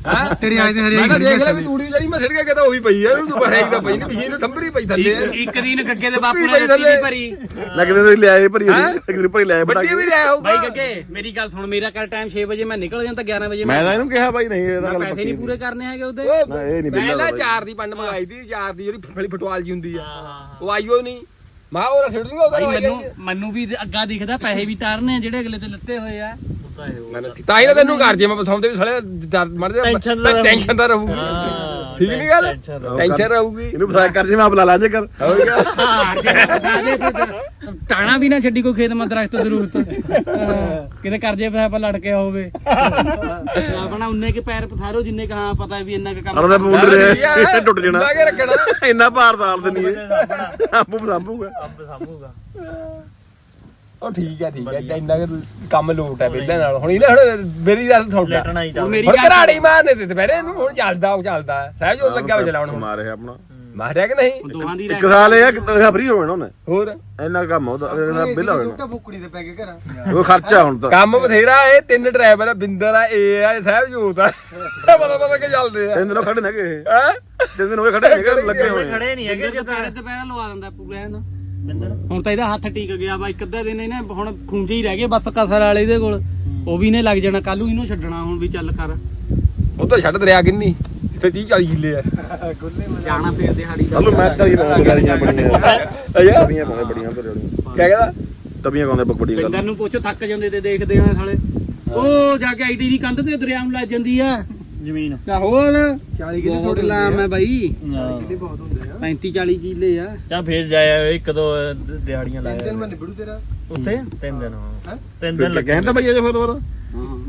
ਤੇਰੇ ਆਏ ਤੇ ਮੈਂ ਹਰਿਆਈ ਖਾਣੀ ਦੇਖ ਲਿਆ ਹੈ ਵੀ ਤੂੜੀ ਜਿਹੜੀ ਮੈਂ ਛਿੜ ਕੇ ਕਹਿੰਦਾ ਉਹ ਵੀ ਪਈ ਆ ਉਹਨੂੰ ਬਹਿ ਦਾ ਪਈ ਨਹੀਂ ਮਸ਼ੀਨ ਥੰਬਰੀ ਪਈ ਥੱਲੇ। ਇੱਕ ਦਿਨ ਗੱਗੇ ਦੇ ਬਾਪੂ ਨੇ ਨੇ ਰੱਸੀ ਨਹੀਂ ਭਰੀ। ਲੱਗਦੇ ਤੇ ਲਿਆਏ ਭਰੀ ਦਿਨ ਭਰੀ ਲਿਆਏ ਬਟਾ ਵੱਡੀ ਵੀ ਲੈ ਆਓ। ਬਾਈ ਗੱਗੇ ਮੇਰੀ ਗੱਲ ਸੁਣ ਮੇਰਾ ਕਰ ਟਾਈਮ 6 ਵਜੇ ਮੈਂ ਨਿਕਲ ਜਾਂਦਾ 11 ਵਜੇ ਮੈਂ ਤਾਂ ਇਹਨੂੰ ਕਿਹਾ ਭਾਈ ਨਹੀਂ ਇਹ ਤਾਂ ਮੈਂ ਗੱਲ ਪੈਸੇ ਨਹੀਂ ਪੂਰੇ ਕਰਨੇ ਹੈਗੇ ਉਹਦੇ। ਨਾ ਇਹ ਨਹੀਂ ਪਹਿਲਾਂ ਬਿੱਲਾ ਚਾਰ ਦੀ ਪੰਡ ਮੰਗਾਈ ਦੀ ਚਾਰ ਦੀ ਜਿਹੜੀ ਫਲੀ ਫਟਵਾਲ ਜੀ ਹੁੰਦੀ ਆ। ਉਹ ਆਈਓ ਨਹੀਂ ਮਾ ਉਹ ਛਿੜ ਦੂੰਗਾ ਭਾਈ ਉਹ ਮੈਨੂੰ ਮੈਨੂੰ ਵੀ ਅੱਗਾ ਦਿਖਦਾ ਪੈਸੇ ਵੀ ਤਾਰਨੇ ਆ ਜਿਹੜੇ ਅਗਲੇ ਤੇ ਲੱਤੇ ਹੋਏ ਆ। ਤਾਂ ਹੀ ਤੈਨੂੰ ਘਰ ਜੇ ਮੈਂ ਬਸਾਉਂਦੇ ਵੀ ਸਾਲੇ ਦਰਦ ਮਰ ਜਾ Tension ਤਾਂ ਟੈਨਸ਼ਨ ਤਾਂ ਰਹੂਗੀ। ਹਾਂ, ਠੀਕ ਨਹੀਂ ਗੱਲ। ਟੈਨਸ਼ਨ ਰਹੂਗੀ। ਇਹਨੂੰ ਫਸਾਇਆ ਕਰ ਜੇ ਮੈਂ ਆਪਲਾ ਲਾਂਝੇ ਕਰ ਹੋ ਗਿਆ ਟਾਣਾ ਵੀ ਨਾ ਛੱਡੀ ਕੋਈ ਖੇਤ ਮਾ ਦਰਖਤ ਜ਼ਰੂਰਤ। ਹਾਂ, ਕਿਤੇ ਕਰਜੇ ਪੈ ਪਾ ਲੜ ਕੇ ਹੋਵੇ। ਆਪਣਾ ਉਨੇ ਕੇ ਪੈਰ ਪਥਾਰੋ ਜਿੰਨੇ ਕਹਾ ਪਤਾ ਵੀ ਇੰਨਾ ਕੁ ਕੰਮ ਅਰਦਾ ਬੂੰਡ ਵਧੀਆ। ਰਿਹਾ ਟੁੱਟ ਜਾਣਾ। ਲਾ ਕੇ ਰੱਖਣਾ। ਇੰਨਾ ਭਾਰ ਤਾਲ ਦੇਣੀ ਹੈ। ਆਪੂ ਸਾਂਭੂਗਾ। ਅੰਬ ਸਾਂਭੂਗਾ। ਉਹ ਠੀਕ ਹੈ ਠੀਕ ਹੈ ਇੰਨਾ ਕੁ ਕੰਮ ਲੋਟ ਹੈ ਪਹਿਲਾਂ ਨਾਲ। ਹੁਣ ਇਹਨੇ ਹੁਣ ਮੇਰੀ ਗੱਲ ਸੁਣ ਲੈ। ਲੇਟਣਾ ਹੀ ਮੇਰੀ ਹੁਣ ਘਰਾੜੀ ਮਾਰਨੇ ਤੇ ਦੁਪਹਿਰੇ ਨੂੰ ਹੁਣ ਚੱਲਦਾ ਉਹ ਚੱਲਦਾ। ਸਹਿਜ ਉਹ ਲੱਗਾ ਵੇ ਚਲਾਉਣ ਹੁਣ। ਕਮਾ ਰਿਹਾ ਆਪਣਾ। ਮਾਰਿਆ ਕਿ ਨਹੀਂ? ਦੋਹਾਂ ਦੀ ਇੱਕ ਸਾਲ ਇਹ ਆ ਕਿ ਫਰੀ ਹੋ ਜਾਣਾ ਉਹਨੇ। ਹੋਰ? ਇੰਨਾ ਕੰਮ ਉਹਦਾ ਅਗਲਾ ਬਿੱਲ ਹੋ ਜਾਣਾ ਟੋਟਾ ਫੁੱਕੜੀ ਤੇ ਪੈ ਕੇ ਘਰਾਂ। ਉਹ ਖਰਚਾ ਹੁਣ ਤਾਂ। ਕੰਮ ਬਥੇਰਾ ਇਹ ਤਿੰਨ ਡਰਾਈਵਰ ਆ ਬਿੰਦਰ ਆ ਇਹ ਆ ਸਹਿਬ ਜੋਤ ਆ। ਪਤਾ ਪਤਾ ਕਿ ਚੱਲਦੇ ਆ। ਤਿੰਨ ਦਿਨ ਖੜੇ ਨੇਗੇ ਇਹ। ਹੈ? ਤਿੰਨ ਦਿਨ ਹੋਏ ਖੜੇ ਨੇਗੇ ਲੱਗੇ ਹੋਏ। ਖੜੇ ਨਹੀਂ ਹੈਗੇ ਬਿੰਦਰ ਦੁਪਹਿਰੇ ਦੁਪਹਿਰਾ ਲਵਾ ਦਿੰਦਾ ਪੂਰਾ ਇਹਦਾ ਹੁਣ ਤਾਂ ਇਹਦਾ ਹੱਥ ਟਿਕ ਗਿਆ ਵਾ ਇੱਕ ਅੱਧਾ ਦਿਨ ਇਹਨੇ ਹੁਣ ਖੁੰਝੇ ਹੀ ਰਹਿ ਗਏ ਬਸ ਕਸਰ ਵਾਲੇ ਇਹਦੇ ਕੋਲ। ਉਹ ਵੀ ਨੇ ਲੱਗ ਜਾਣਾ ਕੱਲ ਨੂੰ ਇਹਨੂੰ ਛੱਡਣਾ ਹੁਣ ਵੀ ਚੱਲ ਕਰ। ਉਹ ਤਾਂ ਛੱਡ ਦਰਿਆ ਕਿੰਨੀ। ਜਿੱਥੇ 30 40 ਕਿੱਲੇ ਆ। ਜਾਣਾ ਫੇਰ ਦਿਹਾੜੀ ਦਾ। ਚੱਲੋ ਮੈਂ ਤਾਂ ਹੀ ਪਾਉਂਦਾ ਗਾੜੀਆਂ ਬੜੀਆਂ ਅਜਾ ਤਵੀਆਂ ਪਾਉਂਦੇ ਬੜੀਆਂ ਤੇ ਰੋੜੀਆਂ ਕਿਆ ਕਹਿੰਦਾ? ਤਵੀਆਂ ਪਾਉਂਦੇ ਬੜੀ ਗੱਲ ਨੂੰ ਪੁੱਛੋ ਥੱਕ ਜਾਂਦੇ ਤੇ ਦੇਖਦੇ ਆ ਸਾਲੇ। ਉਹ ਜਾ ਕੇ ਆਈਟੀ ਦੀ ਕੰਧ ਤੇ ਦਰਿਆ ਨੂੰ ਲੱਗ ਜਾਂਦੀ ਆ। ਜ਼ਮੀਨ। ਤਾਂ ਹੋਰ 40 ਕਿਲੋ ਬਹੁਤ ਲਾਮ ਹੈ। ਬਾਈ ਕਿਤੇ ਬਹੁਤ ਹੁੰਦੇ ਆ। 35 40 ਕਿੱਲੇ ਆ। ਚਾ ਫੇਰ ਜਾਇਆ ਇੱਕ ਦੋ ਦਿਹਾੜੀਆਂ ਤਿੰਨ ਦਿਨ ਲਾਇਆ ਮੈਂ ਨਿਬੜੂ ਤੇਰਾ। ਉੱਥੇ? ਤਿੰਨ ਦਿਨ? ਤਿੰਨ ਦਿਨ ਲੱਗੇ ਕਹਿੰਦਾ ਭਈਆ ਜੇ ਫਿਰ ਦੁਬਾਰਾ।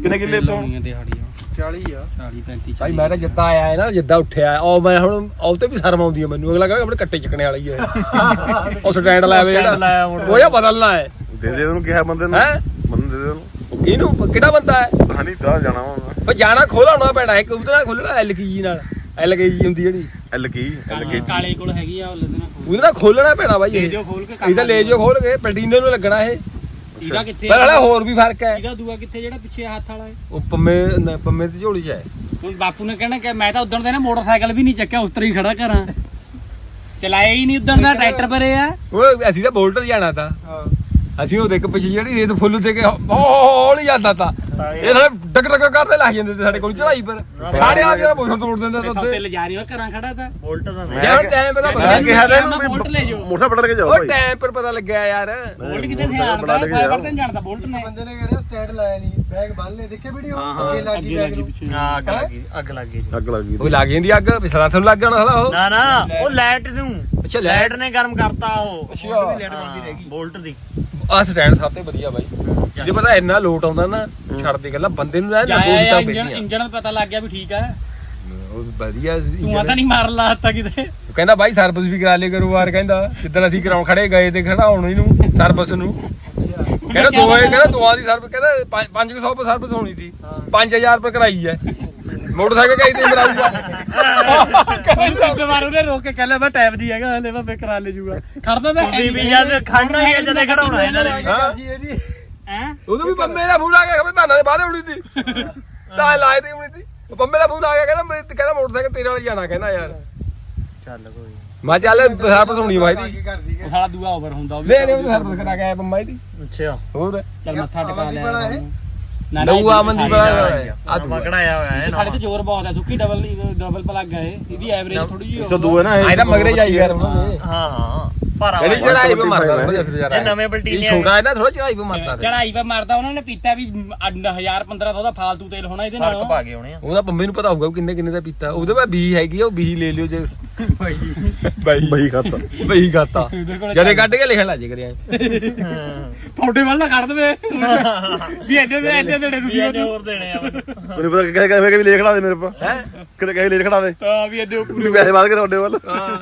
ਕਿੰਨੇ ਕਿੱਲੇ ਤੋਂ? ਲਾਉਣੀਆਂ ਦਿਹਾੜੀਆਂ। 40 ਆ। 40 35 ਭਾਈ ਮੈਂ ਤਾਂ ਜਿੱਦਾਂ ਆਇਆ ਹੈ ਨਾ ਜਿੱਦਾਂ ਉੱਠਿਆ। ਉਹ ਮੈਂ ਹੁਣ ਉਹ ਤੇ ਵੀ ਸ਼ਰਮ ਆਉਂਦੀ ਹੈ ਮੈਨੂੰ। ਅਗਲਾ ਕਹਿੰਦਾ ਆਪਣੇ ਕੱਟੇ ਚੱਕਣੇ ਵਾਲਾ ਹੀ ਉਹ ਸਟੈਂਡ ਲਾਇਆ ਵੇ। ਜਿਹੜਾ। ਉਹ ਜਾਂ ਬਦਲਣਾ ਹੈ। ਦੇ ਦੇ ਉਹਨੂੰ ਕਿਹਾ ਬੰਦੇ ਨੂੰ। ਹੈ? ਬੰਦੇ ਦੇ ਉਹਨੂੰ। ਕਿਹਨੂੰ? ਕਿਹੜਾ ਬੰਦਾ ਹੈ? ਹਣੀ ਤਾਂ ਜਾਣਾ ਵਾ ਪਰ ਜਾਣਾ ਖੋਲਾਉਣਾ ਪੈਣਾ। ਹੈ ਉਹਦੇ ਨਾਲ ਖੋਲਣਾ ਐਲ ਜੀ ਨਾਲ। ਐਲ ਜੀ ਹੁੰਦੀ ਜਿਹੜੀ। ਐਲ ਕੀ ਐਲ ਕੀ ਕਾਲੇ ਕੋਲ ਹੈਗੀ ਆ ਉਹ ਲੈਣਾ ਉਹਦੇ ਨਾਲ ਖੋਲਣਾ ਪੈਣਾ ਬਾਈ ਦੇ ਇਹ ਦਿਓ ਖੋਲ ਕੇ ਇਹਦਾ ਲੈ ਜਿਓ ਖੋਲ ਕੇ। ਪਲਟੀਨੇ ਨੂੰ ਲੱਗਣਾ ਇਹ। ਇਹਦਾ ਕਿੱਥੇ ਪਰ ਹਲਾ ਹੋਰ ਵੀ ਫ਼ਰਕ ਹੈ। ਇਹਦਾ ਦੂਆ ਕਿੱਥੇ ਜਿਹੜਾ ਪਿੱਛੇ ਹੱਥ ਵਾਲਾ ਹੈ? ਉਹ ਪੰਮੇ ਨ- ਪੰਮੇ ਦੀ ਝੋਲੀ ਚ ਹੈ। ਹੁਣ ਬਾਪੂ ਨੇ ਕਹਿਣਾ ਕਿ ਮੈਂ ਤਾਂ ਉਦੋਂ ਦੇ ਨਾ ਮੋਟਰਸਾਈਕਲ ਵੀ ਨਹੀਂ ਚੱਕਿਆ ਉਸ ਤਰ੍ਹਾਂ ਹੀ ਖੜਾ ਕਰਾਂ। ਚਲਾਇਆ ਹੀ ਨਹੀਂ ਉਦੋਂ ਦਾ ਟਰੈਕਟਰ ਪਰੇ ਆ ਉਹ ਅਸੀਂ ਤਾਂ ਬੋਲਟਰ ਜਾਣਾ ਤਾਂ। ਅਸੀਂ ਉਹ ਦੇਖ ਪਿੱਛੇ ਜਿਹੜੀ ਰੇਤ ਫੁੱਲ ਤੇ ਕੇ ਹੌਲੀ ਜਾਂਦਾ ਤਾਂ। ਇਹ ਸਾਰੇ ਡਕ ਡਕ ਕਰਦੇ ਲੱਗ ਜਾਂਦੇ ਤੇ ਸਾਡੇ ਕੋਲ ਚੜਾਈ ਪਰ। ਸਾਡੇ ਆ ਜਿਹੜਾ ਮੋਸ਼ਨ ਤੋੜ ਦਿੰਦਾ ਤਾਂ ਉੱਥੇ। ਤੇ ਲਿਜਾ ਰਹੀ ਉਹ ਘਰਾਂ ਖੜਾ ਤਾਂ। ਬੋਲਟ ਦਾ ਜੇ ਟਾਈਮ ਪਤਾ ਮੈਂ ਕਿਹਾ ਤਾਂ ਬੋਲਟ ਲੈ ਜਾਓ। ਮੋਟਾ ਪਟੜ ਕੇ ਜਾਓ ਉਹ ਟਾਈਮ ਪਰ ਪਤਾ ਲੱਗਿਆ ਯਾਰ। ਬੋਲਟ ਤੇ ਨੀ ਜਾਣਦਾ ਬੋਲਟ ਨੇ। ਬੰਦੇ ਨੇ ਕਹਿੰਦਾ ਸਟੈਂਡ ਲਾਇਆ ਨਹੀਂ ਬੈਗ ਬੰਨ ਲੈ ਦੇਖੇ ਵੀਡੀਓ ਅੱਗੇ ਲੱਗੀ ਅੱਗੇ ਬੈਗ ਨੂੰ। ਪਿੱਛੇ। ਹਾਂ। ਅੱਗ ਲੱਗੀ ਅੱਗ ਲੱਗੀ ਜੀ। ਅੱਗ ਲੱਗ ਗਈ ਉਹ ਲੱਗ ਜਾਂਦੀ ਅੱਗ ਪਿਛਲਾ ਤੁਹਾਨੂੰ ਲੱਗ ਜਾਣਾ ਸਾਲਾ ਉਹ। ਨਾ ਨਾ ਉਹ ਲਾਈਟ ਨੂੰ। ਅੱਛਾ ਲਾਈਟ ਨੇ ਗਰਮ ਕਰਤਾ ਉਹ। ਅੱਛਾ। ਹਾਂ, ਬੋਲਟ ਦੀ। ਆ ਸਟੈਂਡ ਸਭ ਤੋਂ ਵਧੀਆ ਬਾਈ। ਜੇ ਪਤਾ ਇੰਨਾ ਲੋਟ ਆਉਂਦਾ ਨਾ ਛੱਡ ਦੇ ਗੱਲਾਂ ਬੰਦੇ ਨੂੰ ਨਾ ਲੱਗੂ ਤਾਂ ਇੰਜਣ ਬੈਠੀਆਂ। ਇੰਜਣ ਪਤਾ ਲੱਗ ਗਿਆ ਵੀ ਠੀਕ ਆ। ਉਹ ਵਧੀਆ ਤੂੰ ਤਾਂ ਨਹੀਂ ਮਾਰ ਲਾਤਾ ਕਿਤੇ। ਉਹ ਕਹਿੰਦਾ ਬਾਈ ਸਰਵਿਸ ਵੀ ਕਰਾ ਲਿਆ ਕਰੋ ਵਾਰ ਕਹਿੰਦਾ। ਜਿੱਦਣ ਅਸੀਂ ਕਰਾਉਣ ਖੜੇ ਗਏ ਤੇ ਖੜਾਉਣ ਇਹਨੂੰ ਸਰਵਿਸ ਨੂੰ। ਕਹਿੰਦਾ ਦੋਏ ਕਹਿੰਦਾ ਦੋਆਂ ਦੀ ਸਰਵਿਸ ਕਹਿੰਦਾ 500 ਰੁਪਏ ਸਰਵਿਸ ਹੋਣੀ ਸੀ। 5000 ਰੁਪਏ ਕਰਾਈ ਹੈ ਮੋਟਰਸਾਈਕਲ ਕਹੀ ਤੇ ਮਰਾਊਗਾ ਕਹਿੰਦਾ ਦੁਬਾਰਾ ਉਹਨੇ ਰੋਕ ਕੇ ਕਹਿ ਲਿਆ ਮੈਂ ਟਾਈਮ ਦੀ ਹੈਗਾ ਹਲੇ ਮੈਂ ਫੇਰ ਕਰਾ ਲੈ ਜੂਗਾ। ਖੜਦਾ ਤਾਂ ਤੁਸੀਂ ਵੀ ਜਦ ਖੜਨਾ ਹੀ ਹੈ ਜਦ ਖੜਾਉਣਾ ਇਹਨਾਂ ਨੇ। ਹਾਂ। ਜੀ ਇਹਦੀ। ਹੈ? ਉਦੋਂ ਵੀ ਬੰਮੇ ਦਾ ਫੋਨ ਆ ਗਿਆ ਖਬਰ ਧਾਨਾਂ ਦੇ ਬਾਅਦ ਹੋਣੀ ਸੀ ਤਾਂ ਲਾਏ ਤੇ ਹੋਣੀ ਸੀ ਬੰਮੇ ਦਾ ਫੋਨ ਆ ਗਿਆ ਕਹਿੰਦਾ ਮੈਂ ਕਹਿੰਦਾ ਮੋਟਰਸਾਈਕਲ ਤੇਰੇ ਨਾਲ ਜਾਣਾ ਕਹਿੰਦਾ ਯਾਰ। ਚੱਲ ਕੋਈ ਮੈਂ ਕਿਹਾ ਚੱਲ ਸਰਵਿਸ ਹੋਣੀ ਬਾਈ ਦੀ। ਸਾਲਾ ਦੂਆ ਓਵਰ ਹੁੰਦਾ ਉਹ ਵੀ ਉਹ ਸਰਵਿਸ ਕਰਾ ਕੇ ਆਇਆ ਬੰਮਾ ਦੀ। ਅੱਛਾ। ਹੋਰ? ਚੱਲ ਮੱਥਾ ਟਿਕਾ ਲਿਆ। ਨਾ ਨਾ ਨਊਆ ਮੰਦੀ ਹੈ। ਆ। ਨਵਾਂ ਕਢਾਇਆ ਹੋਇਆ ਹੈ ਸਾਡੇ ਤੇ ਜ਼ੋਰ ਬਹੁਤ ਹੈ ਸੁੱਕੀ ਡਬਲ ਡਬਲ ਪਲੱਗ ਹੈ ਇਹ। ਇਹਦੀ ਐਵਰੇਜ ਥੋੜੀ ਜਿਹੀ ਇਸ ਤੋਂ ਦੂਏ ਨਾ ਆਇਦਾ ਮਗਰੇ ਜਾਈ ਯਾਰ। ਹਾਂ ਹਾਂ। ਭਾਰਾ ਜਿਹੜੀ ਹੋਇਆ। ਚੜਾਈ ਪੇ ਮਰਦਾ ਇਹ ਨਵੇਂ ਪਲਟੀਨੇ ਇਹ ਛੋਟਾ ਹੈ ਨਾ ਥੋੜਾ ਚੜਾਈ ਪੇ ਮਰਦਾ ਤੇ। ਚੜਾਈ ਪਾ ਮਾਰਦਾ ਉਹਨਾਂ ਨੇ ਪੀਤਾ ਵੀ 1000 1500 ਦਾ ਫਾਲਤੂ ਤੇਲ ਹੋਣਾ ਇਹਦੇ ਫ਼ਰਕ ਨਾਲ। ਪਾ ਗਏ ਹੋਣੇ ਆ। ਉਹਦਾ ਬੰਬੇ ਨੂੰ ਪਤਾ ਹੋਊਗਾ ਕਿੰਨੇ ਕਿੰਨੇ ਦਾ ਪੀਤਾ। ਉਹਦੇ ਬਾਅਦ ਬੀ ਹੈਗੀ ਆ ਉਹ ਬੀ ਲੈ ਲਿਓ ਜੇ। ਬਾਈ। ਬਈ ਖਾਤਾ। ਬਈ ਉਹਦੇ ਕੋਲ ਜਦੇ ਕੱਢ ਕੇ ਲਿਖਣ ਲੱਜ ਕਰਿਆ ਤੁਹਾਡੇ ਵੱਲ ਨਾ ਕੱਢ ਦੇਵੇ। ਵੀ ਐਡੇ ਦੇ ਐਡੇ ਦੇ ਵੀ ਇਹਨੇ ਹੋਰ ਦੇਣੇ ਆ। ਮੈਨੂੰ ਤੈਨੂੰ ਪਤਾ ਕਹੇ ਕਹੇ ਵੀ ਲਿਖ ਖੜਾ ਦੇ ਮੇਰੇ ਪਾ ਹੈ? ਕਿਤੇ ਕਹੇ ਲਿਖ ਖੜਾ ਦੇ। ਹਾਂ ਵੀ ਐਡੇ ਪੂਰੀ ਪੈਸੇ ਬਾਦ ਕੇ ਤੁਹਾਡੇ ਵੱਲ। ਹਾਂ।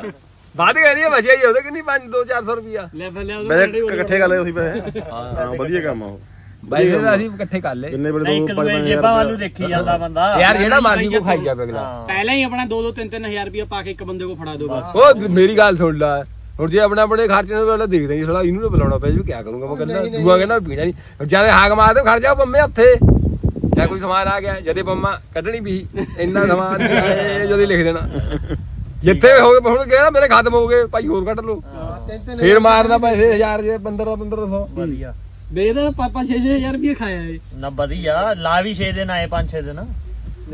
ਬਾਅਦ ਕਹ ਰਹੀ ਹੈ ਬਚਿਆ ਹੀ ਉਹਦੇ ਕਿੰਨੀ 5 2 400 ਰੁਪਿਆ ਲੈ ਫਲਿਆ ਮੈਂ ਇਕੱਠੇ ਕਰ ਲਏ ਤੁਸੀਂ ਪੈਸੇ [LAUGHS] ਹਾਂ ਵਧੀਆ ਕੰਮ ਆ ਉਹ। ਬਾਈ ਫਿਰ ਅਸੀਂ ਇਕੱਠੇ ਕਰ ਲਏ। ਕਿੰਨੇ ਬੜੇ ਦੋ ਇੱਕ ਪੰਜ ਜੇਬਾਂ ਵੱਲ ਦੇਖੀ ਜਾਂਦਾ ਬੰਦਾ। ਯਾਰ ਜਿਹੜਾ ਮਰਜ਼ੀ ਕੋ ਖਾਈ ਜਾਵੇ ਅਗਲਾ। ਪਹਿਲਾਂ ਹੀ ਆਪਣਾ 2 2 3 3000 ਰੁਪਇਆ ਪਾ ਕੇ ਇੱਕ ਬੰਦੇ ਕੋ ਫੜਾ ਦੋ ਬਸ। ਉਹ ਮੇਰੀ ਗੱਲ ਸੁਣ ਲੈ। ਹੁਣ ਜੇ ਆਪਣੇ ਆਪਣੇ ਖਰਚੇ ਨੂੰ ਪਹਿਲਾਂ ਦੇਖਦੇ ਨਹੀਂ ਥੋੜਾ ਇਹਨੂੰ ਨਾ ਬੁਲਾਉਣਾ ਪੈ ਜੀ ਕੀ ਕਰੂੰਗਾ? ਮੈਂ ਕਹਿੰਦਾ ਦੂਆ ਕਹਿੰਦਾ ਪੀਣਾ ਨਹੀਂ। ਜ਼ਿਆਦਾ ਹਾਕ ਮਾਰਦੇ ਖੜ ਜਾ ਬੰਮੇ ਹੱਥੇ। ਜਾਂ ਕੋਈ ਸਮਾਨ ਆ ਗਿਆ ਜਦੇ ਬੰਮਾ ਕੱਢਣੀ ਵੀ ਇੰਨਾ ਸਮਾਨ [LAUGHS] ਜਦੇ ਲਿਖ ਦੇਣਾ। ਜਿੱਥੇ ਹੋ ਗਏ ਹੁਣ ਕਿਹਾ ਮੇਰੇ ਖਤਮ ਹੋ ਗਏ ਭਾਈ ਹੋਰ ਕੱਢ ਲਓ। ਫੇਰ ਮਾਰਦਾ ਪੈਸੇ 1000 ਜੇ 15 1500 ਵਧੀਆ। ਦੇ ਇਹਦਾ ਪਾਪਾ 6 6000 ਰੁਪਇਆ ਖਾਇਆ ਏ ਨਾ ਵਧੀਆ ਲਾ ਵੀ 6 ਦਿਨ ਆਏ 5-6 ਦਿਨ।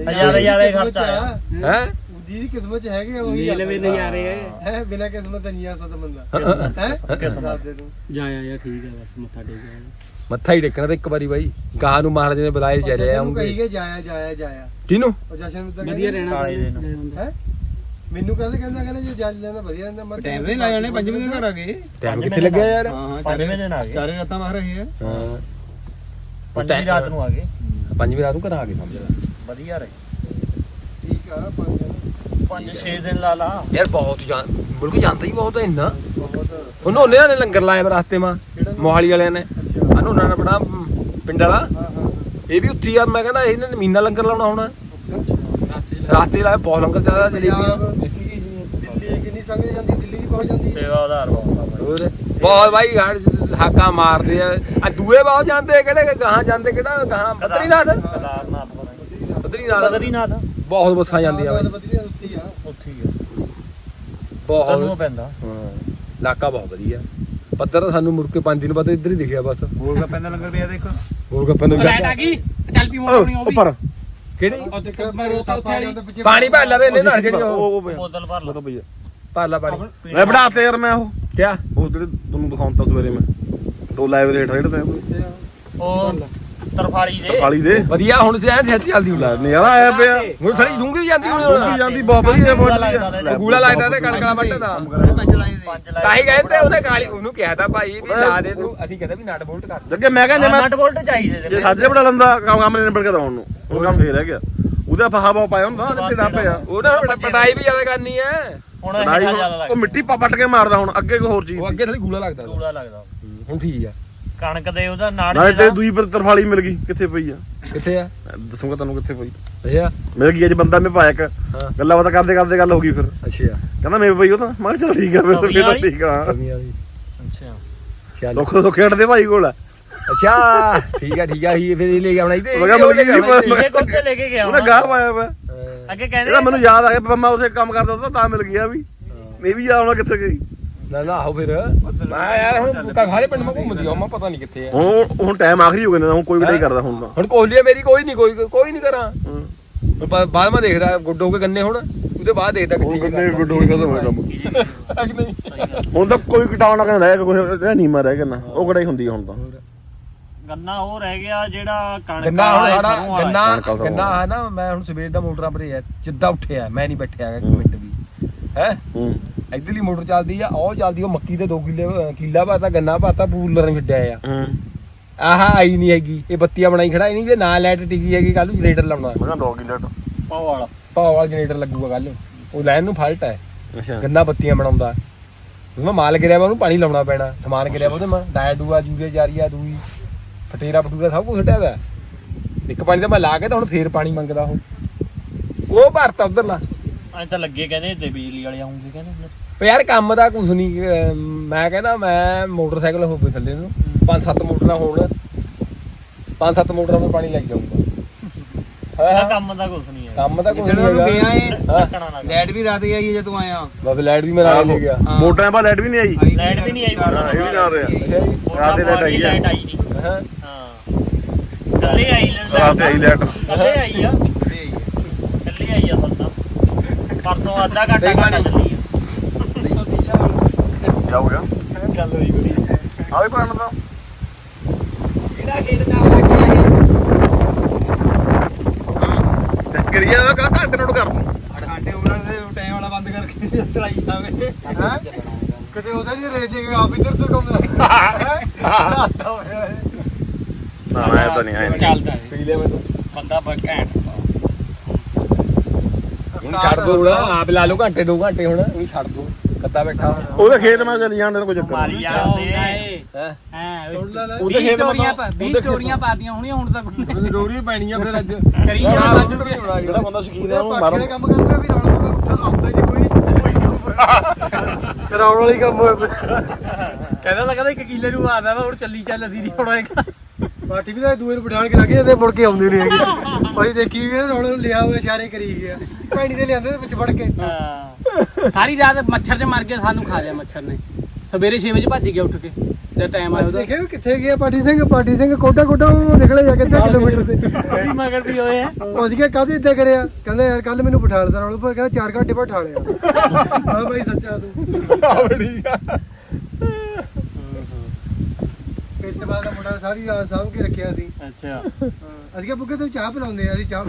ਹਜ਼ਾਰ ਹਜ਼ਾਰ ਇਹ ਖਰਚਾ ਆਇਆ। ਹੈ। ਜਿਹਦੀ ਕਿਸਮਤ ਚ ਹੈਗੇ ਉਹੀ ਲੈ ਲਵੇ ਨਜ਼ਾਰੇ ਹੈ ਹੈ ਬਿਨਾ ਕਿਸਮਤ ਨਹੀਂ ਆ ਸਕਦਾ ਬੰਦਾ। ਹੈ ਕਿਸਮਤ। ਦੇ ਦੂੰ ਜਾਇਆ ਯਾ ਠੀਕ ਹੈ ਬਸ ਮੱਥਾ ਟੇਕ ਮੱਥਾ ਹੀ ਟੇਕਣਾ ਤਾਂ ਇੱਕ ਵਾਰੀ ਬਾਈ। ਗਾਹ ਨੂੰ ਮਹਾਰਾਜ ਨੇ ਬੁਲਾਏ ਚਲੇ ਜਸ਼ਨ ਨੂੰ ਆਉਂਗੇ ਕਹੀ ਗਏ ਜਾਇਆ ਜਾਇਆ ਜਾਇਆ। ਕਿਹਨੂੰ? ਉਹ ਜਸ਼ਨ ਨੂੰ ਤਾਂ ਵਧੀਆ ਰਹਿਣਾ ਕਾਲੇ ਦਿਨ। ਹੈ? ਮੈਨੂੰ ਕੱਲ ਕਹਿੰਦਾ ਕਹਿੰਦਾ ਜੇ ਜੱਜ ਜਾਂਦਾ ਵਧੀਆ ਰਹਿੰਦਾ ਮੈਂ ਟਾਈਮ ਦੇ ਲਾਏ ਉਹਨੇ ਪੰਜਵੇਂ ਦਿਨ ਘਰ ਆ ਗਏ। ਟਾਈਮ ਕਿੱਥੇ ਲੱਗਿਆ ਯਾਰ? ਹਾਂ ਪੰਜਵੇਂ ਦਿਨ ਆ ਗਏ। ਚਾਰੇ ਰਾਤਾਂ ਮਾਰ ਰਹੇ ਆ। ਹਾਂ। ਪੰਜਵੀਂ ਰਾਤ ਨੂੰ ਆ ਗਏ। ਪੰਜਵੀਂ ਰਾਤ ਨੂੰ ਘਰ ਆ ਗਏ ਸਮਝ ਲੈ ਵਧੀਆ ਰਹੇ। ਠੀਕ ਆ ਪੰਜ ਦਿਨ 5-6 ਦਿਨ ਲਾ ਲਾ। ਯਾਰ ਬਹੁਤ ਜਾਂ ਮੁਲਕ ਜਾਂਦਾ ਹੀ ਬਹੁਤ ਇੰਨਾ। ਬਹੁਤ। ਉਹਨੂੰ ਉਹਨੇ ਨੇ ਲੰਗਰ ਲਾਇਆ ਰਸਤੇ ਮਾ ਮੋਹਾਲੀ ਵਾਲਿਆਂ ਨੇ। ਅੱਛਾ। ਅਨੂ ਨਾ ਬੜਾ ਪਿੰਡ ਵਾਲਾ। ਇਹ ਵੀ ਉੱਥੇ ਆ ਮੈਂ ਕਹਿੰਦਾ ਇਹਨਾਂ ਨੇ ਮੀਨਾ ਲੰਗਰ ਲਾਉਣਾ ਹੋਣਾ। ਰਾਸਤੇ ਲਾਏ ਬਹੁਤ ਲੰਗਰ ਚੱਲਦਾ ਜਲੇਬੀ ਦੇਸੀ ਘੀ ਦੀਆਂ। ਦਿੱਲੀ ਕਿੰਨੀ ਸੰਗ ਜਾਂਦੀ ਦਿੱਲੀ ਵੀ ਪਹੁੰਚ ਜਾਂਦੀ। ਸੇਵਾ ਆਧਾਰ ਬਹੁਤ ਹੋਰ ਬਹੁਤ ਬਾਈ ਗਾੜ ਹਾਕਾਂ ਮਾਰਦੇ ਆ। ਆ ਦੂਏ ਬਾਹਰ ਜਾਂਦੇ ਕਿਹੜੇ ਗਾਹਾਂ ਜਾਂਦੇ ਕਿਹੜਾ ਗਾਹਾਂ? ਬਦਰੀਨਾਥ? ਬਦਰੀਨਾਥ। ਬਦਰੀਨਾਥ। ਬਹੁਤ ਬੱਸਾਂ ਜਾਂਦੀਆਂ ਬਾਈ। ਵਧੀਆ ਉੱਥੇ ਆ। ਉੱਥੇ ਆ। ਬਹੁਤ ਤੈਨੂੰ ਪੈਂਦਾ। ਹਾਂ ਇਲਾਕਾ ਬਹੁਤ ਵਧੀਆ। ਪੱਧਰ ਤਾਂ ਸਾਨੂੰ ਮੁੜ ਕੇ ਪੰਜ ਦਿਨ ਬਾਅਦ ਇੱਧਰ ਹੀ ਦਿਖਿਆ ਬਸ। ਗੋਲ ਗੱਪੇ ਦਾ ਲੰਗਰ ਪਿਆ ਦੇਖ। ਹੋਰ ਗੱਪਾਂ ਦੇ ਲਾਈਟ ਆ ਗਈ ਚੱਲ ਪੀ ਨਹੀਂ ਉਹ ਵੀ। ਉੱਪਰ। ਕਿਹੜੀ? ਤੇ ਪਾਣੀ ਭਰ ਲਾ ਦੇ ਇਹਨੇ ਨਾਲ ਜਿਹੜੀ ਉਹ? ਉਹ ਬੋਤਲ ਭਰ ਉਹ ਲਓ ਤਾਂ ਪਈ ਆ। ਭਰ ਲਾ ਪਾਣੀ। ਮੈਂ ਬੜਾਤੇ ਯਾਰ ਮੈਂ ਉਹ। ਕਿਆ? ਉਹ ਜਿਹੜੇ ਤੁਹਾਨੂੰ ਦਿਖਾਉਂਦਾ ਸਵੇਰੇ ਮੈਂ। ਦੇ ਹੇਠ ਰੇਡ ਤੇ ਉਹ ਤਰਫਾਲੀ ਦੇ। ਕਾਲੀ ਦੇ? ਵਧੀਆ ਹੁਣ ਤੇ ਐਨ ਛੇਤੀ ਚੱਲਦੀ ਹੁਣ ਨਜ਼ਾਰਾ ਆਇਆ ਪਿਆ। ਹੁਣ ਥੜੀ ਡੂੰਗੀ ਵੀ ਜਾਂਦੀ ਹੁਣ ਜਾਂਦੀ ਬਹੁਤ ਵਧੀਆ ਬਹੁਤ ਵਧੀਆ ਗੂੜਾ ਲੱਗਦਾ ਤੇ ਕਣਕਲਾ ਵੱਟਦਾ ਪੰਜ ਲਾਈ ਤਾਂ। ਹੀ ਕਹਿੰਦੇ ਉਹਨੇ ਕਾਲੀ ਉਹਨੂੰ ਕਿਹਾ ਤਾਂ ਭਾਈ ਵੀ ਲਾ ਦੇ ਤੂੰ ਅਸੀਂ ਕਹਿੰਦੇ ਵੀ ਨਟ ਬੋਲਟ ਕਰ ਜੱਗੇ ਮੈਂ ਕਹਿੰਦਾ ਮੈਂ ਨਟ ਬੋਲਟ ਚਾਹੀਦੇ ਜੇ ਸਾਜਰੇ ਬੜਾ ਲੰਦਾ ਕੰਮ ਕੰਮ ਨੇ ਨਿਬੜ ਕੇ ਦਵਾਉਣ ਨੂੰ। ਉਹ ਕੰਮ ਫੇਰ ਰਹਿ ਗਿਆ ਉਹਦਾ ਫਹਾ ਬਾ ਪਾਇਆ ਹੁੰਦਾ ਤੇ ਨਾ ਪਿਆ ਉਹ ਨਾ ਪਟਾਈ ਵੀ ਜ਼ਿਆਦਾ ਕਰਨੀ ਹੈ ਹੁਣ ਇਹ ਲੜਾਈ ਜ਼ਿਆਦਾ ਉਹ ਲੱਗਦਾ ਮਿੱਟੀ ਪਾ ਪੱਟ ਕੇ ਮਾਰਦਾ ਹੁਣ ਅੱਗੇ ਕੋਈ ਹੋਰ ਚੀਜ਼ ਉਹ ਅੱਗੇ ਥੜੀ ਗੂੜਾ ਲੱਗਦਾ। ਕੂੜਾ ਲੱਗਦਾ। ਹੁਣ ਠੀਕ ਆ। ਕਣਕ ਦੇ ਉਹਦਾ ਨਾੜ ਨਾਲੇ ਤੇ ਦੂਈ ਪਰ ਤਰਫਾਲੀ ਮਿਲ ਗਈ। ਕਿੱਥੇ ਪਈ ਆ? ਕਿੱਥੇ ਆ? ਦੱਸੂਗਾ ਤੈਨੂੰ ਕਿੱਥੇ ਪਈ। ਅੱਛਾ। ਮਿਲ ਗਈ ਅੱਜ ਬੰਦਾ ਮੈਂ ਪਾਇਆ ਇੱਕ। ਹਾਂ। ਗੱਲਾਂ ਬਾਤਾਂ ਕਰਦੇ ਕਰਦੇ ਗੱਲ ਹੋ ਗਈ ਫਿਰ। ਅੱਛਾ। ਕਹਿੰਦਾ ਮੇਰੇ ਪਈ ਉਹ ਤਾਂ। ਮੈਂ ਕਿਹਾ ਚੱਲ ਠੀਕ ਆ ਫਿਰ ਤਾਂ? ਠੀਕ ਆ। ਕਮੀਆਂ ਦੀ ਅੱਛਾ। ਚੱਲ। ਦੁੱਖ ਦੁੱਖ ਖੇਡਦੇ ਭਾਈ ਕੋਲ। ਆ। ਅੱਛਾ। ਠੀਕ ਆ ਠੀਕ ਆ ਹੀ ਫਿਰ ਇਹ ਲੈ ਕੇ ਆਉਣਾ ਇਹਦੇ ਮੈਂ ਕਿਹਾ ਮਿਲ ਗਈ ਸੀ, ਇਹ ਕੋਚੇ ਲੈ ਕੇ ਗਿਆ ਉਹਨੇ ਗਾਹ ਪਾਇਆ ਵਾ। ਅੱਗੇ ਕਹਿੰਦੇ ਇਹਦਾ ਮੈਨੂੰ ਯਾਦ ਆ ਗਿਆ ਵੀ ਮੈਂ ਉਸੇ ਕੰਮ ਕਰਦਾ ਤਾਂ ਤਾਂ ਮਿਲ ਗਿਆ ਵੀ। ਮੈਂ ਵੀ ਜਾਣਾ ਕਿੱਥੇ ਗਈ। ਨਾ ਨਾ ਆਹੋ ਫਿਰ। ਮੈਂ ਯਾਰ ਹੁਣ ਸਾਰੇ ਪਿੰਡ ਮੈਂ ਘੁੰਮਦੀ ਆ ਮੈਂ ਪਤਾ ਨਹੀਂ ਕਿੱਥੇ ਆ। ਹੁਣ ਹੁਣ ਟਾਈਮ ਆਖਰੀ ਹੋ ਗਿਆ ਨਾ ਹੁਣ ਕੋਈ ਵੀ ਨਹੀਂ ਕਰਦਾ ਹੁਣ ਤਾਂ। ਹੁਣ ਕੋਹਲੀ ਮੇਰੀ ਕੋਈ ਨਹੀਂ ਕੋਈ ਕੋਈ ਨਹੀਂ ਕਰਾਂ। ਬਾਅਦ ਮੈਂ ਦੇਖਦਾ ਗੁੱਡ ਹੋ ਕੇ ਗੰਨੇ ਹੁਣ। ਉਹਦੇ ਬਾਅਦ ਦੇਖਦਾ ਕਿੱਥੇ ਕਿੰਨੇ ਗੁੱਡ ਹੋ ਗਿਆ ਤਾਂ ਹੋਇਆ ਕੰਮ। [LAUGHS] ਕਿ ਨਹੀਂ? ਹੁਣ ਤਾਂ ਕੋਈ ਕਟਾਉਣਾ ਕਹਿੰਦਾ ਰਹਿ ਗਿਆ ਕੋਈ ਰਹਿ ਨਹੀਂ ਮਾ ਰਹਿ ਗਿਆ ਨਾ। ਉਹ ਕੜਾਈ ਹੁੰਦੀ ਹੁਣ ਤਾਂ। ਗੰਨਾ ਉਹ ਰਹਿ ਗਿਆ ਜਿਹੜਾ ਕਣਕ ਗੰਨਾ ਹੁਣ। ਗੰਨਾ ਗੰਨਾ ਹੈ ਨਾ ਮੈਂ ਹੁਣ ਸਵੇਰ ਦਾ ਮੋਟਰਾਂ ਭਰੇ ਆ ਜਿੱਦਾਂ ਉੱਠਿਆ ਮੈਂ ਨਹੀਂ ਬੈਠਿਆ ਹੈਗਾ ਇੱਕ ਮਿੰਟ ਵੀ। ਹੈ? ਹੂੰ। ਇਧਰਲੀ ਮੋਟਰ ਚੱਲਦੀ ਆ ਉਹ ਚੱਲਦੀ ਉਹ ਮੱਕੀ ਦੇ 2 ਕਿੱਲੇ ਅਹ ਕਿੱਲਾ ਭਰਤਾ ਗੰਨਾ ਭਰਤਾ ਪੂਲਰ ਨੇ ਛੱਡਿਆ ਆ। ਹੂੰ। ਆਹ ਆਈ ਨਹੀਂ ਹੈਗੀ ਇਹ ਬੱਤੀਆਂ ਬਣਾਈ ਖੜਾ ਇਹ ਨਹੀਂ ਜੇ ਨਾ ਲਾਈਟ ਟਿਕੀ ਹੈਗੀ ਕੱਲ ਨੂੰ ਜਨਰੇਟਰ ਲਾਉਣਾ। ਮੈਂ ਕਿਹਾ 2 ਕਿਲੋ ਪਾਓ ਵਾਲਾ। ਪਾਵਰ ਵਾਲਾ ਜਨਰੇਟਰ ਲੱਗੂਗਾ ਕੱਲ ਨੂੰ। ਉਹ ਲਾਈਨ ਨੂੰ ਫਾਲਟ ਹੈ। ਅੱਛਾ। ਗੰਨਾ ਬੱਤੀਆਂ ਬਣਾਉਂਦਾ। ਮੈਂ ਮਾਲ ਗਿਰਿਆ ਵਾ ਉਹਨੂੰ ਪਾਣੀ ਲਾਉਣਾ ਪੈਣਾ। ਸਮਾਨ ਗਿਰਿਆ ਵਾ ਉਹਦੇ ਮੈਂ। ਡਾਇਆ ਡੂਆ ਜੂਰੇ ਜਾਰੀਆ ਦੂਈ ਫਟੇਰਾ ਫਟੂਰਾ ਸਭ ਕੁਝ ਹਟਿਆ ਹੋਇਆ ਇੱਕ ਪਾਣੀ ਤਾਂ ਮੈਂ ਲਾ ਕੇ ਤਾਂ ਹੁਣ ਫੇਰ ਪਾਣੀ ਮੰਗਦਾ ਉਹ। ਉਹ ਭਰਤਾ ਉਧਰਲਾ। ਐ ਤਾਂ ਲੱਗੇ ਕਹਿੰਦੇ ਤੇ ਬਿਜਲੀ ਵਾਲੇ ਆਉਂਗੇ ਕਹਿੰਦੇ ਉਹ ਯਾਰ ਕੰਮ ਦਾ ਕੁਝ ਨਹੀਂ ਅਹ ਮੈਂ ਕਹਿੰਦਾ ਮੈਂ ਮੋਟਰਸਾਈਕਲ ਹੋਵੇ ਥੱਲੇ ਨੂੰ ਪੰਜ ਸੱਤ ਮੋਟਰਾਂ ਹੋਣ ਪੰਜ ਸੱਤ ਮੋਟਰਾਂ ਨੂੰ ਪਾਣੀ ਲੱਗ ਜਾਊਗਾ। ਇਹਦਾ ਕੰਮ ਦਾ ਕੁਝ ਨਹੀਂ ਹੈ ਕੰਮ ਤਾਂ ਕੁਝ ਨਹੀਂ ਤੂੰ ਗਿਆ ਹੈਗਾ। ਹਾਂ? ਰੱਖਣਾ ਨਾ ਲੈਟ ਵੀ ਰਾਤ ਹੀ ਆਈ ਹੈ ਜੇ ਤੂੰ ਆਇਆ। ਬਸ ਲਾਈਟ ਵੀ ਮੇਰਾ ਲੈ ਗਿਆ। ਮੋਟਰਾਂ ਬਾਅਦ ਲਾਈਟ ਵੀ ਨਹੀਂ ਆਈ? ਲਾਈਟ ਵੀ ਨਹੀਂ ਆਈ ਹਾਂ, ਇਹ ਵੀ ਨਾ ਰਿਹਾ। ਅੱਛਾ ਜੀ। ਰਾਤ ਦੀ ਲਾਈਟ ਆਈ ਹੈ ਲਾਈਟ ਆਈ ਨਹੀਂ ਹਾਂ? ਹਾਂ। ਕੱਲੇ ਆਈ ਲਾਈਟ ਰਾਤ ਤੇ ਆਈ ਲਾਈਟ। ਕੱਲੇ ਆਈ ਆ। ਕੱਲੇ ਆਈ ਆ। ਸੱਤਾ ਪਰਸੋਂ ਅੱਧਾ ਘੰਟਾ ਘੰਟਾ ਚੱਲੀ ਆ। ਕੀ ਹੋ ਗਿਆ ਗੱਲ ਹੋਈ ਬੜੀ ਆ ਵੀ ਪਾਣ ਦਾ। ਕਰੀਆ ਦਾ ਘੰਟੇ ਨੋਟ ਕਰ। ਦੂੰ ਘੰਟੇ ਉਮਰਾਂ ਦੇ ਟਾਈਮ ਵਾਲਾ ਬੰਦ ਕਰਕੇ ਚਲਾਈ ਜਾਵੇ। ਹੈ? ਕਿਤੇ ਉਹਦਾ ਨਹੀਂ ਰੇਜ ਜੇ ਆਪ ਇੱਧਰ ਤੋਂ ਹੋਇਆ ਹੈ। ਨਾ ਨਾ ਇਹ ਤਾਂ ਨਹੀਂ ਆਇਆ ਚੱਲਦਾ ਹੈ ਪੀ ਲਿਆ ਮੈਨੂੰ ਬੰਦਾ ਬ ਘੈਂਟ। ਹੁਣ ਛੱਡ ਦੋ ਹੁਣ ਆਪ ਲਾ ਲਓ ਘੰਟੇ ਦੋ ਘੰਟੇ ਹੁਣ। ਉਹ ਛੱਡ ਦੋ ਕੱਦਾ ਬੈਠਾ ਉਹਦੇ ਖੇਤ ਮੈਂ ਚਲੀ ਜਾਣ ਦਾ ਕੋਈ ਚੱਕਰ ਮਾਰੀ ਨਹੀਂ। ਜਾਂਦੇ ਹੈ? ਹਾਂ ਸੁਣ ਲੈ ਲੈ। ਉਹਦੇ ਵੀਹ ਖੇਤ ਸਟੋਰੀਆਂ ਮਤਲਬ- 20 ਸਟੋਰੀਆਂ ਪਾਤੀਆਂ ਹੋਣੀਆਂ ਹੁਣ ਤੱਕ। ਮੈਨੂੰ ਡੋਰੀ ਪੈਣੀ ਆ ਫਿਰ ਅੱਜ। ਕਰੀ ਹੁਣ ਜਾਣਾ ਸਾਨੂੰ ਕੀ ਹੋਣਾ ਜਿਹੜਾ ਬੰਦਾ ਸ਼ਕੀਨ ਹੈ ਉਹਨੂੰ ਪਾਠੀ ਮਾਰਨ ਦਾ ਕੰਮ ਕਰਦਾ ਵੀ ਰੌਲਾ ਪਵੇ ਉੱਥੇ ਆਉਂਦਾ ਹੀ ਨਹੀਂ ਕੋਈ। ਕੋਈ ਕੰਮ ਰੌਲਾ ਵਾਲੀ ਕੰਮ ਹੋਇਆ ਪਿਆ। ਕਹਿੰਦਾ ਤਾਂ ਕਹਿੰਦਾ ਇੱਕ ਕਿੱਲੇ ਨੂੰ ਆਦਾ ਵਾ ਹੁਣ ਚੱਲੀ ਚੱਲ ਅਸੀਂ ਨਹੀਂ ਹੋਣਾ ਹੈਗਾ। ਪਾਠੀ ਵੀ ਤਾਂ ਦੂਏ ਨੂੰ ਬਿਠਾਣ ਕੇ ਲੱਗੇ ਤੇ ਮੁੜ ਕੇ ਆਉਂਦੇ ਨਹੀਂ ਹੈਗੇ। ਅਸੀਂ ਦੇਖੀ ਵੀ ਨੂੰ ਲਿਆ ਹੋਇਆ ਇਸ਼ਾਰੇ ਕਰੀ ਗਿਆ ਭੈਣੀ ਦੇ ਲਿਆਂਦੇ ਵਿੱਚ ਵੜ ਕੇ। ਹਾਂ। ਸਾਰੀ ਰਾਤ ਮੱਛਰ 'ਚ ਮਰ ਗਿਆ ਸਾਨੂੰ ਖਾ ਲਿਆ ਮੱਛਰ ਨੇ। ਸਵੇਰੇ 6 ਵਜੇ ਭੱਜ ਗਿਆ ਉੱਠ ਕੇ ਜਦ ਟਾਈਮ ਆਇਆ ਉਹਦਾ। ਦੇਖਿਆ ਵੀ ਕਿੱਥੇ ਗਿਆ ਪਾਠੀ ਸਿੰਘ ਪਾਠੀ ਸਿੰਘ ਕੋਟਾ ਕੋਟਾ ਉਹ ਨਿਕਲੇ ਜਾ ਕਿੱਥੇ ਕਿਲੋਮੀਟਰ ਤੇ। ਅਸੀਂ ਮਗਰ ਵੀ ਹੋਏ ਆ। ਅਸੀਂ ਕਿਹਾ ਕਾਹਦੇ ਇੱਦਾਂ ਕਰਿਆ? ਕਹਿੰਦਾ ਯਾਰ ਕੱਲ ਮੈਨੂੰ ਬਿਠਾ ਲਿਆ ਰੌਲੇ ਪਰ ਕਹਿੰਦਾ 4 ਘੰਟੇ ਬਿਠਾ ਲਿਆ। ਹਾਂ ਭਾਈ ਸੱਚਾ ਤੂੰ। ਆਵੜੀ ਆ ਇਸ ਤੋਂ ਬਾਅਦ ਮੁੰਡਾ ਸਾਰੀ ਰਾਤ ਸਾਂਭ ਕੇ ਰੱਖਿਆ ਸੀ। ਅੱਛਾ। ਹਾਂ, ਅਸੀਂ ਕਿਹਾ ਬੁੱਕੇ ਤੂੰ ਚਾਹ ਪਿਲਾਉਂਦੇ ਆ ਅਸੀਂ ਚਾਹ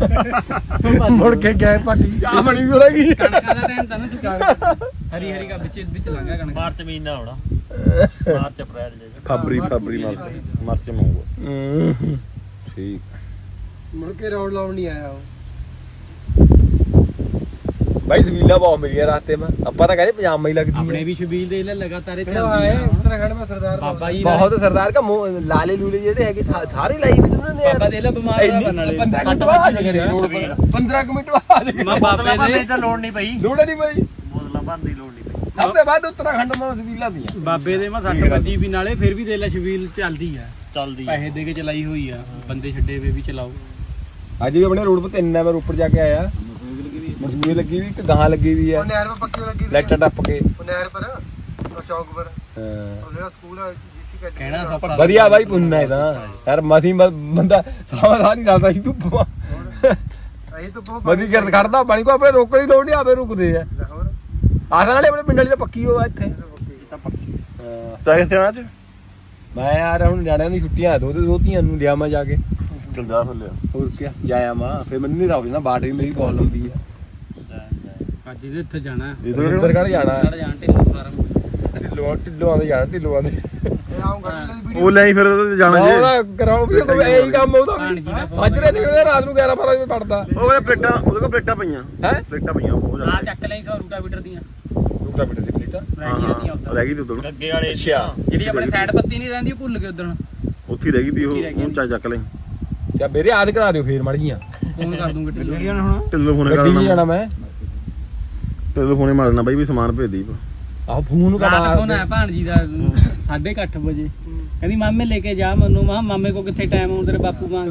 [LAUGHS] ਮੁੜ ਕੇ ਗਏ ਪਾਟੀ ਆ ਬਣੀ ਹੋ ਰਹੀ ਕਣਕਾਂ ਦਾ ਟਾਈਮ ਤਾਂ ਨਾ ਸੁਕਾ ਹਰੀ ਹਰੀ ਦਾ ਵਿੱਚ ਵਿੱਚ ਲੰਘਿਆ ਕਣਕ। ਮਾਰਚ ਮਹੀਨਾ ਹੋਣਾ। ਮਾਰਚ ਅਪ੍ਰੈਲ ਜੇ ਫਬਰੀ ਫਬਰੀ ਮਾਰਚ ਮਾਰਚ। ਮੰਗੋ ਠੀਕ। ਮੁੜ ਕੇ ਰੌਣ ਲਾਉਣ ਨਹੀਂ ਆਇਆ ਉਹ। ਸਵੀਲਾ ਬਹੁਤ ਮਿਲੀਆਂ ਰਾਸਤੇ ਮੈਂ ਆਪਾਂ ਤਾਂ ਕਹਿੰਦੇ ਪਜਾਮਾ ਹੀ ਲੱਗਦੀ ਆਪਣੇ ਹੈ ਵੀ ਸ਼ਬੀਲ ਦੇ ਲੈ ਲਗਾਤਾਰ ਇਹ ਚੱਲਦੀ ਉੱਤਰਾਖੰਡ ਮੈਂ ਸਰਦਾਰ ਬਾਬਾ ਜੀ ਦਾ ਬਹੁਤ ਸਰਦਾਰ ਕਾ ਮੂੰਹ- ਲਾਲੇ ਲੂਲੇ ਜਿਹੜੇ ਹੈਗੇ ਸਾ- ਸਾਰੇ ਲਾਈ ਵੀ ਤੁਮਨੇ ਨੇ ਬਾਬਾ ਦੇ ਲੈ ਬਿਮਾਰ ਹੋਇਆ ਬਣ ਵਾਲੇ। 15 ਮਿੰਟ ਬਾਅਦ ਆ ਜਾਗੇ ਰੋਡ ਪਰ 15 ਮਿੰਟ ਬਾਅਦ ਆ ਜਾਗੇ ਮੈਂ ਬਾਬੇ ਦੇ ਤਾਂ ਲੋੜ ਨਹੀਂ ਪਈ। ਲੋੜਾ ਨਹੀਂ ਬਾਈ ਬੋਤਲਾਂ ਭਰਨ ਦੀ ਲੋੜ ਨਹੀਂ ਪਈ। ਸਭ ਤੋਂ ਬਾਅਦ ਉੱਤਰਾਖੰਡ ਮੈਂ ਸਵੀਲਾ ਦੀਆਂ। ਬਾਬੇ ਦੇ ਮੈਂ ਸੱਟ ਵੱਜੀ ਵੀ ਨਾਲੇ ਫਿਰ ਵੀ ਦੇ ਲੈ ਸ਼ਬੀਲ ਚੱਲਦੀ ਆ। ਚੱਲਦੀ ਆ। ਪੈਸੇ ਦੇ ਕੇ ਚਲਾਈ ਹੋਈ ਆ। ਬੰਦੇ ਛੱਡੇ ਵੇ ਵੀ ਚਲਾਓ। ਅੱਜ ਵੀ ਆਪਣੇ ਰੋਡ 'ਤੇ ਤਿੰਨ ਆ ਮੈਂ ਉੱਪਰ ਜਾ ਕੇ ਆਇਆ। ਮਸੂਏ ਲੱਗੀ ਵੀ ਇੱਕ ਗਾਂ ਲੱਗੀ ਵੀ ਆ। ਉਹ ਨਹਿਰ 'ਤੇ ਪੱਕੀ ਲੱਗੀ ਹੋਈ ਲੈਟਰ ਟੱਪ ਕੇ। ਉਹ ਨਹਿਰ ਪਰ ਉਹ ਚੌਕ ਪਰ। ਹਾਂ। ਉਹ ਜਿਹੜਾ ਸਕੂਲ ਆ ਜੀਸੀ ਕੈਟ ਕਹਿਣਾ ਸੌਖਾ। ਵਧੀਆ ਬਾਈ ਪੁੰਨਾ ਇਹਦਾ ਯਾਰ ਮਸੀਂ ਬ- ਬੰਦਾ ਸਾਵਧਾਨ ਨਹੀਂ ਰਹਿੰਦਾ ਸੀ ਧੁੱਪ ਅਸੀਂ ਤਾਂ ਬਹੁਤ ਮਦੀ ਗਿਰਦ ਖੜਦਾ ਪਾਣੀ ਕੋ ਆਪਣੇ ਰੋਕਣ ਦੀ ਲੋੜ ਨਹੀਂ ਆਵੇ ਰੁਕਦੇ ਆ। ਹੋਰ ਆਖਣ ਵਾਲੇ ਆਪਣੇ ਪਿੰਡ ਵਾਲੀ ਤਾਂ ਪੱਕੀ ਹੋਆ ਇੱਥੇ। ਹਾਂ। ਤਾਂ ਕਿੱਥੇ ਆਣਾ ਚ ਮੈਂ ਯਾਰ ਹੁਣ ਨਿਆਣਿਆਂ ਨੂੰ ਛੁੱਟੀਆਂ ਦੋ ਤੇ ਦੋ ਧੀਆਂ ਨੂੰ ਲਿਆ ਮੈਂ ਜਾ ਕੇ। ਚੱਲ ਜਾ ਫਿਰ ਲਿਆ। ਹੋਰ ਕੀ ਜਾਇਆ ਮਾਂ। ਫਿਰ ਮੈਨੂੰ ਨਹੀਂ ਜਾਣਾ ਬਾਟ ਵੀ ਮੇਰੀ ਬਹੁਤ ਲੰਬੀ ਆ। ਅੱਜ ਇਹਦੇ ਇੱਥੇ ਜਾਣਾ। ਇੱਧਰ ਕੜ ਜਾਣਾ। ਕੱਢ ਜਾਣ ਢਿੱਲੋਂ ਫਾਰਮ। ਢਿੱਲੋਂ ਢਿੱਲੋਂ ਆਂਦੇ ਜਾਣਾ ਢਿੱਲੋਂ ਆਂਦੇ ਇਹ ਉਹ ਲੈ ਫਿਰ ਜਾਣਾ ਜੇ। ਉਹਦਾ ਕਰਾਉ ਵੀ ਉਹ ਇਹੀ ਕੰਮ ਉਹਦਾ। ਮੱਝਰੇ ਨਿਕਲਦੇ ਰਾਤ ਨੂੰ 11 12 ਵਜੇ ਪੜਦਾ ਉਹ ਉਹਦੇ ਪਲੇਟਾਂ ਉਹਦੇ ਕੋਲ ਪਲੇਟਾਂ ਪਈਆਂ। ਹੈ? ਪਲੇਟਾਂ ਪਈਆਂ ਉਹ ਆ ਜਾ ਚੱਕ ਲਈ 100 ਰੂਟਾਵੀਟਰ ਦੀਆਂ। ਬਿਟੇ ਦੀ ਪਲੇਟ? ਰਹਿ ਗਈ ਤੀ ਉਦੋਂ ਅੱਗੇ ਵਾਲੇ ਅੱਛਾ ਜਿਹੜੀ ਆਪਣੇ ਸਾਈਡ ਪੱਤੀ ਨਹੀਂ ਰਹਿੰਦੀ ਭੁੱਲ ਗਏ ਉਦੋਂ ਉੱਥੇ ਹੀ ਰਹਿ ਗਈ ਤੀ ਉਹ। ਹੁਣ ਚਾ ਚੱਕ ਲਈ। ਚਾ ਮੇਰੇ ਆਦ ਕਰਾ ਦਿਓ ਫੇਰ ਮੜੀਆਂ। ਫੋਨ ਕਰ ਦੂੰਗਾ ਢਿੱਲੋਂ। ਢਿੱਲੋਂ ਫੋਨ ਗੱਡੀ ਕਰਨਾ ਜਾਣਾ ਮੈਂ। ਢਿੱਲੋਂ ਫੋਨੇ ਮਾਰਨਾ ਬਾਈ ਵੀ ਸਮਾਨ ਭੇਜ ਦੀ ਆਹ ਫੋਨ ਰਾਤ ਫੋਨ ਆਇਆ ਭਾਣ ਜੀ ਦਾ 8:30 ਵਜੇ। ਕਹਿੰਦੀ ਮਾਮੇ ਲੈ ਕੇ ਜਾ ਮੈਨੂੰ। ਮਾ ਮਾਮੇ ਕੋ ਕਿੱਥੇ ਟਾਈਮ ਆਉਂ ਤੇਰੇ ਬਾਪੂ ਵਾਂਗ?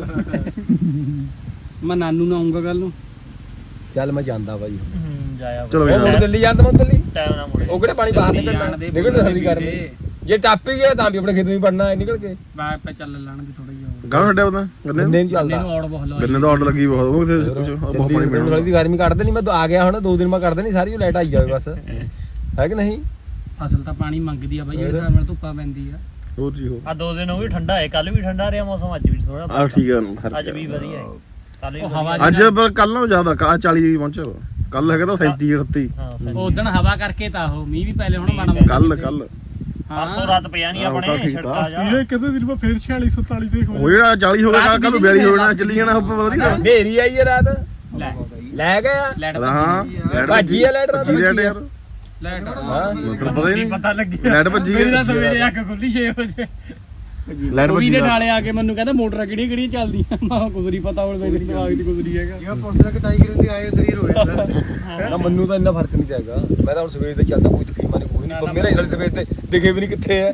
ਮੈਂ ਨਾਨੂ ਨਾਲ ਆਉਂਗਾ ਕੱਲ ਨੂੰ। ਚੱਲ ਮੈਂ ਜਾਂਦਾ ਬਾਈ। ਹੂੰ ਜਾਇਆ ਚਲੋ ਉਹ ਦਿੱਲੀ ਜਾਂਦਾ ਮੈਂ ਦਿੱਲੀ? ਟਾਈਮ ਨਾ ਮੁੜੇ। ਉਹ ਕਿਹੜੇ ਪਾਣੀ ਬਾਹਰ ਨਿਕਲਣਾ? ਦੇ, ਨਿਕਲਦੇ ਸਰਦੀ ਕਰਨੀ। ਜੇ ਟੱਪ ਹੀ ਗਿਆ ਤਾਂ ਵੀ ਆਪਣੇ ਖੇਤ ਨੂੰ ਹੀ ਪੜਨਾ ਨਿਕਲ ਕੇ ਬਾਹਰ ਪੈ ਚੱਲ ਲਾਣਗੇ ਥੋੜਾ ਜਿਹਾ। ਗਾਂ ਛੱਡਿਆ ਉਹਦਾ ਗੰਨੇ ਨੂੰ? ਨੂੰ ਗੰਨੇ ਚੱਲਦਾ ਨੂੰ ਔੜ ਬਹੁਤ ਲਵਾਈ ਗੰਨੇ ਦਾ ਆਰਡਰ ਲੱਗੀ ਬਹੁਤ ਉਹ ਕਿਥੇ ਕੁਝ ਬਹੁਤ ਪਾਣੀ ਪੀਣਾ ਵਾਲੀ ਦੀ ਗਰਮੀ ਕੱਢਦੇ ਨਹੀਂ ਮੈਂ ਆ ਗਿਆ ਹੁਣ ਦੋ ਦਿਨ ਮੈਂ ਕੱਢਦੇ ਨਹੀਂ ਸਾਰੀ ਉਹ ਲਾਈਟ ਆਈ ਜਾਵੇ ਬਸ। ਹੈ ਕਿ ਨਹੀਂ? ਫਸਲ ਤਾਂ ਪਾਣੀ ਮੰਗਦੀ ਆ ਬਾਈ ਜਿਹੜੇ ਹਿਸਾਬ ਨਾਲ ਧੁੱਪਾਂ ਪੈਂਦੀ ਆ। ਹੋਰ ਜੀ ਹੋਰ। ਆ ਦੋ ਦਿਨ ਉਹ ਵੀ ਠੰਡਾ ਹੈ ਕੱਲ ਵੀ ਠੰਡਾ ਰਿਹਾ ਮੌਸਮ ਅੱਜ ਵੀ ਥੋੜਾ ਆ ਠੀਕ ਹੈ ਫ਼ਰਕ ਅੱਜ ਵੀ ਹੈ। ਵਧੀਆ ਹੈ। ਕੱਲ ਵੀ ਉਹ ਵਧੀਆ। ਹਵਾ ਅੱਜ ਪਰ ਕੱਲ ਨੂੰ ਜ਼ਿਆਦਾ ਕਾ 40 ਪਹੁੰਚਿਆ ਕੱਲ ਹੈਗਾ ਤਾਂ 37 38 ਹਾਂ ਸਹੀ। ਉਦੋਂ ਹਵਾ ਕਰਕੇ ਤਾਂ ਉਹ ਮੀਂਹ ਵੀ ਪਹਿਲੇ ਹੁਣ ਮਾੜਾ ਮੋਟਾ। ਕੱਲ ਕੱਲ ਪਰਸੋਂ ਰਾਤ ਪਿਆ ਨਹੀਂ ਆਪਣੇ। ਛੜਕਾ ਜਾ। ਕਹਿੰਦੇ ਦਿਨ ਮੈਂ ਫੇਰ 46 47 ਦੇ ਉਹ ਜਿਹੜਾ 40 ਹੋ ਗਿਆ ਕੱਲ ਨੂੰ 42 ਹੋ ਜਾਣਾ ਚੱਲੀ ਜਾਣਾ ਉੱਪਰ ਵਧੀਆ ਮੇਰੀ ਆਈ ਹੈ ਰਾਤ? ਲੈ। ਲੈ। ਗਿਆ ਲੈਟ ਹਾਂ ਭੱਜੀ ਆ। ਲੈਟ ਰਾਤ ਭੱਜੀ ਲੈਟ ਯਾਰ। ਲੈਟ ਪਤਾ ਨਹੀਂ। ਪਤਾ ਲੱਗਿਆ। ਲੈਟ ਭੱਜੀ ਮੇਰੀ ਤਾਂ ਹੈ ਸਵੇਰੇ ਅੱਖ ਖੁੱਲੀ 6 ਵਜੇ। ਲੈਟ ਭੱਜੀ ਦੇ। ਨਾਲੇ ਆ ਕੇ ਮੈਨੂੰ ਕਹਿੰਦਾ ਮੋਟਰਾਂ ਕਿਹੜੀਆਂ ਕਿਹੜੀਆਂ ਚੱਲਦੀਆਂ? ਮੈਂ ਨਹੀਂ ਪਤਾ ਹੁਣ ਮੇਰੇ ਦਿਮਾਗ ਕੁਝ ਨਹੀਂ ਹੈਗਾ। ਜਿਵੇਂ ਪੁੱਛਦਾ ਕਿ ਟਾਈਗਰ ਹੁੰਦੀ ਆਏ ਸਰੀਰ ਹੋ ਜਾਂਦਾ। ਨਾ ਮੈਨੂੰ ਤਾਂ ਇੰਨਾ ਫ਼ਰਕ ਨਹੀਂ ਪੈਗਾ ਮੈਂ ਤਾਂ ਹੁਣ ਸਵੇਰ ਤੇ ਚੱਲਦਾ ਕੋਈ ਨਹੀਂ ਕੋਈ ਨਹੀਂ ਮੇਰਾ ਜਿਹੜਾ ਸਵੇਰ ਤੇ ਦਿਖੇ ਵੀ ਨਹੀਂ ਕਿੱਥੇ ਹੈ।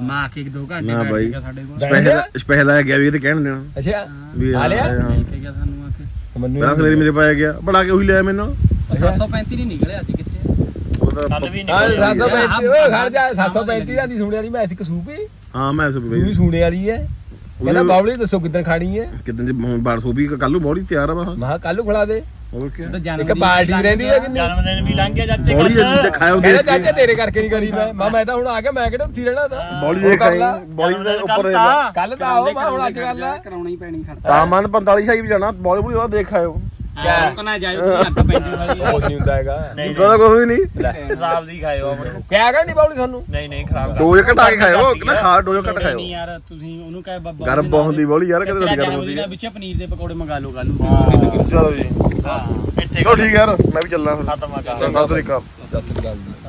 ਮੈਂ ਆ ਕੇ 2 ਘੰਟੇ ਨਾ ਬੈਠ ਬਾਈ। ਗਿਆ ਸਾਡੇ ਕੋਲ। ਸਪੈਸ਼ਲ ਸਪੈਸ਼ਲ ਆ ਗਿਆ ਵੀ ਇਹ ਤੇ ਕਹਿਣ ਦੇਣਾ ਅੱਛਾ। ਵੀ ਆ ਲਿਆ? ਹਾਂ ਲੈ ਕੇ ਗਿਆ ਸਾਨੂੰ ਆ ਕੇ। ਮੈਨੂੰ ਪਹਿਲਾਂ ਸਵੇਰੇ ਮੇਰੇ ਪਾਇਆ ਗਿਆ। ਬੜਾ ਕੇ ਉਹੀ ਲਿਆ ਮੈਨੂੰ? 735 ਨਹੀਂ ਨਿਕਲਿਆ ਸੀ ਕਿੱਥੇ? ਉਹ ਤਾਂ ਕੱਲ ਵੀ ਹਾਂ ਨਿਕਲਿਆ 735 ਓਏ ਖੜ ਜਾ 735 ਦਾ ਦੀ ਸੁਣਿਆ ਨਹੀਂ ਮੈਂ ਐਸੀ ਕਸੂਪੀ ਹਾਂ। ਮੈਂ ਸੁਣ ਤੂੰ ਬਈ ਵੀ ਸੁਣੇ ਵਾਲੀ ਹੈ ਕਹਿੰਦਾ ਬਾਵਲੀ ਦੱਸੋ ਕਿੱਦਣ ਖਾਣੀ ਹੈ? ਕਿਦਾਂ ਦੀ ਬਾੜ ਸੋਬੀ ਕੱਲ ਨੂੰ ਬੋੜੀ ਤਿਆਰ ਆ ਮੈਂ ਕੱਲ ਨੂੰ ਖਿਲਾ ਦੇ। ਹੋਰ ਕੀ? ਇੱਕ ਪਾਰਟੀ ਰਹਿੰਦੀ ਹੈ ਕਿ ਨਹੀਂ ਜਨਮ ਦਿਨ ਵੀ ਲੰਘ ਗਿਆ ਚਾਚੇ ਬੋੜੀ ਕੱਲ੍ਹ। ਜੇ ਖਾਇਓ ਕਹਿੰਦਾ ਦੇਖ ਕੇ। ਚਾਚਾ ਤੇਰੇ ਕਰਕੇ ਨਹੀਂ ਕਰੀ ਮੈਂ। ਮੈਂ ਮੈਂ ਤਾਂ ਹੁਣ ਆ ਗਿਆ ਮੈਂ ਕਿਹੜਾ ਉੱਥੀ ਰਹਿਣਾ ਤਾਂ। ਬੋਲੀ ਦੇ ਖਾਈ ਬੋਲੀ ਦੇ ਉੱਪਰ। ਕੱਲ ਤਾਂ। ਆਓ ਮੈਂ ਹੁਣ ਅੱਜ ਗੱਲ ਹੈ ਕਰਾਉਣਾ ਪੈਣੀ ਖਰਚਾ ਤਾਂ ਮਨ 45 ਸ਼ਾਈ ਵੀ ਜਾਣਾ ਬੋਲੀ ਬੋਲੀ ਉਹ ਦੇਖ ਆਇਓ। ਕਿਆ ਤਾਂ ਨਾ ਜਾਇਓ ਤੁਸੀਂ ਅੱਗ ਪੈਂਦੀ ਵਾਲੀ। ਕੁਝ ਨਹੀਂ ਹੁੰਦਾ ਹੈਗਾ। ਨਹੀਂ ਉਹਦਾ ਕੁਝ ਵੀ ਨਹੀਂ? ਹਿਸਾਬ ਦੀ ਖਾਇਓ ਆਪਣੇ ਕਿਆ ਕਹਿੰਦੀ ਬਾਵਲੀ ਤੁਹਾਨੂੰ ਨਹੀਂ ਨਹੀਂ ਖਰਾਬ ਕਰ ਡੋਜ ਘਟਾ ਕੇ ਖਾਇਓ ਕਿ ਨਾ ਖਾ ਡੋਜ ਘਟ ਨਹੀਂ ਖਾਇਓ। ਯਾਰ ਤੁਸੀਂ ਉਹਨੂੰ ਕਹੇ ਬੱਬਾ ਗਰਮ ਬਹੁਤ ਹੁੰਦੀ ਬੋਲੀ ਯਾਰ ਕਿਤੇ ਤੇਰਾ ਗਰਮ ਹੁੰਦੀ ਹੈ ਵਿੱਚ ਪਨੀਰ ਦੇ ਪਕੌੜੇ ਮੰਗਾ ਲਓ ਕੱਲ ਨੂੰ। ਚਲੋ ਜੀ। ਹਾਂ। ਇੱਥੇ ਚਲੋ ਠੀਕ ਯਾਰ ਮੈਂ ਵੀ ਚੱਲਾਂ ਫਿਰ ਖਤਮ ਆ ਕਰ ਸਤਿ ਸ੍ਰੀ ਅਕਾਲ। ਸਤਿ ਸ੍ਰੀ ਅਕਾਲ। ਜੀ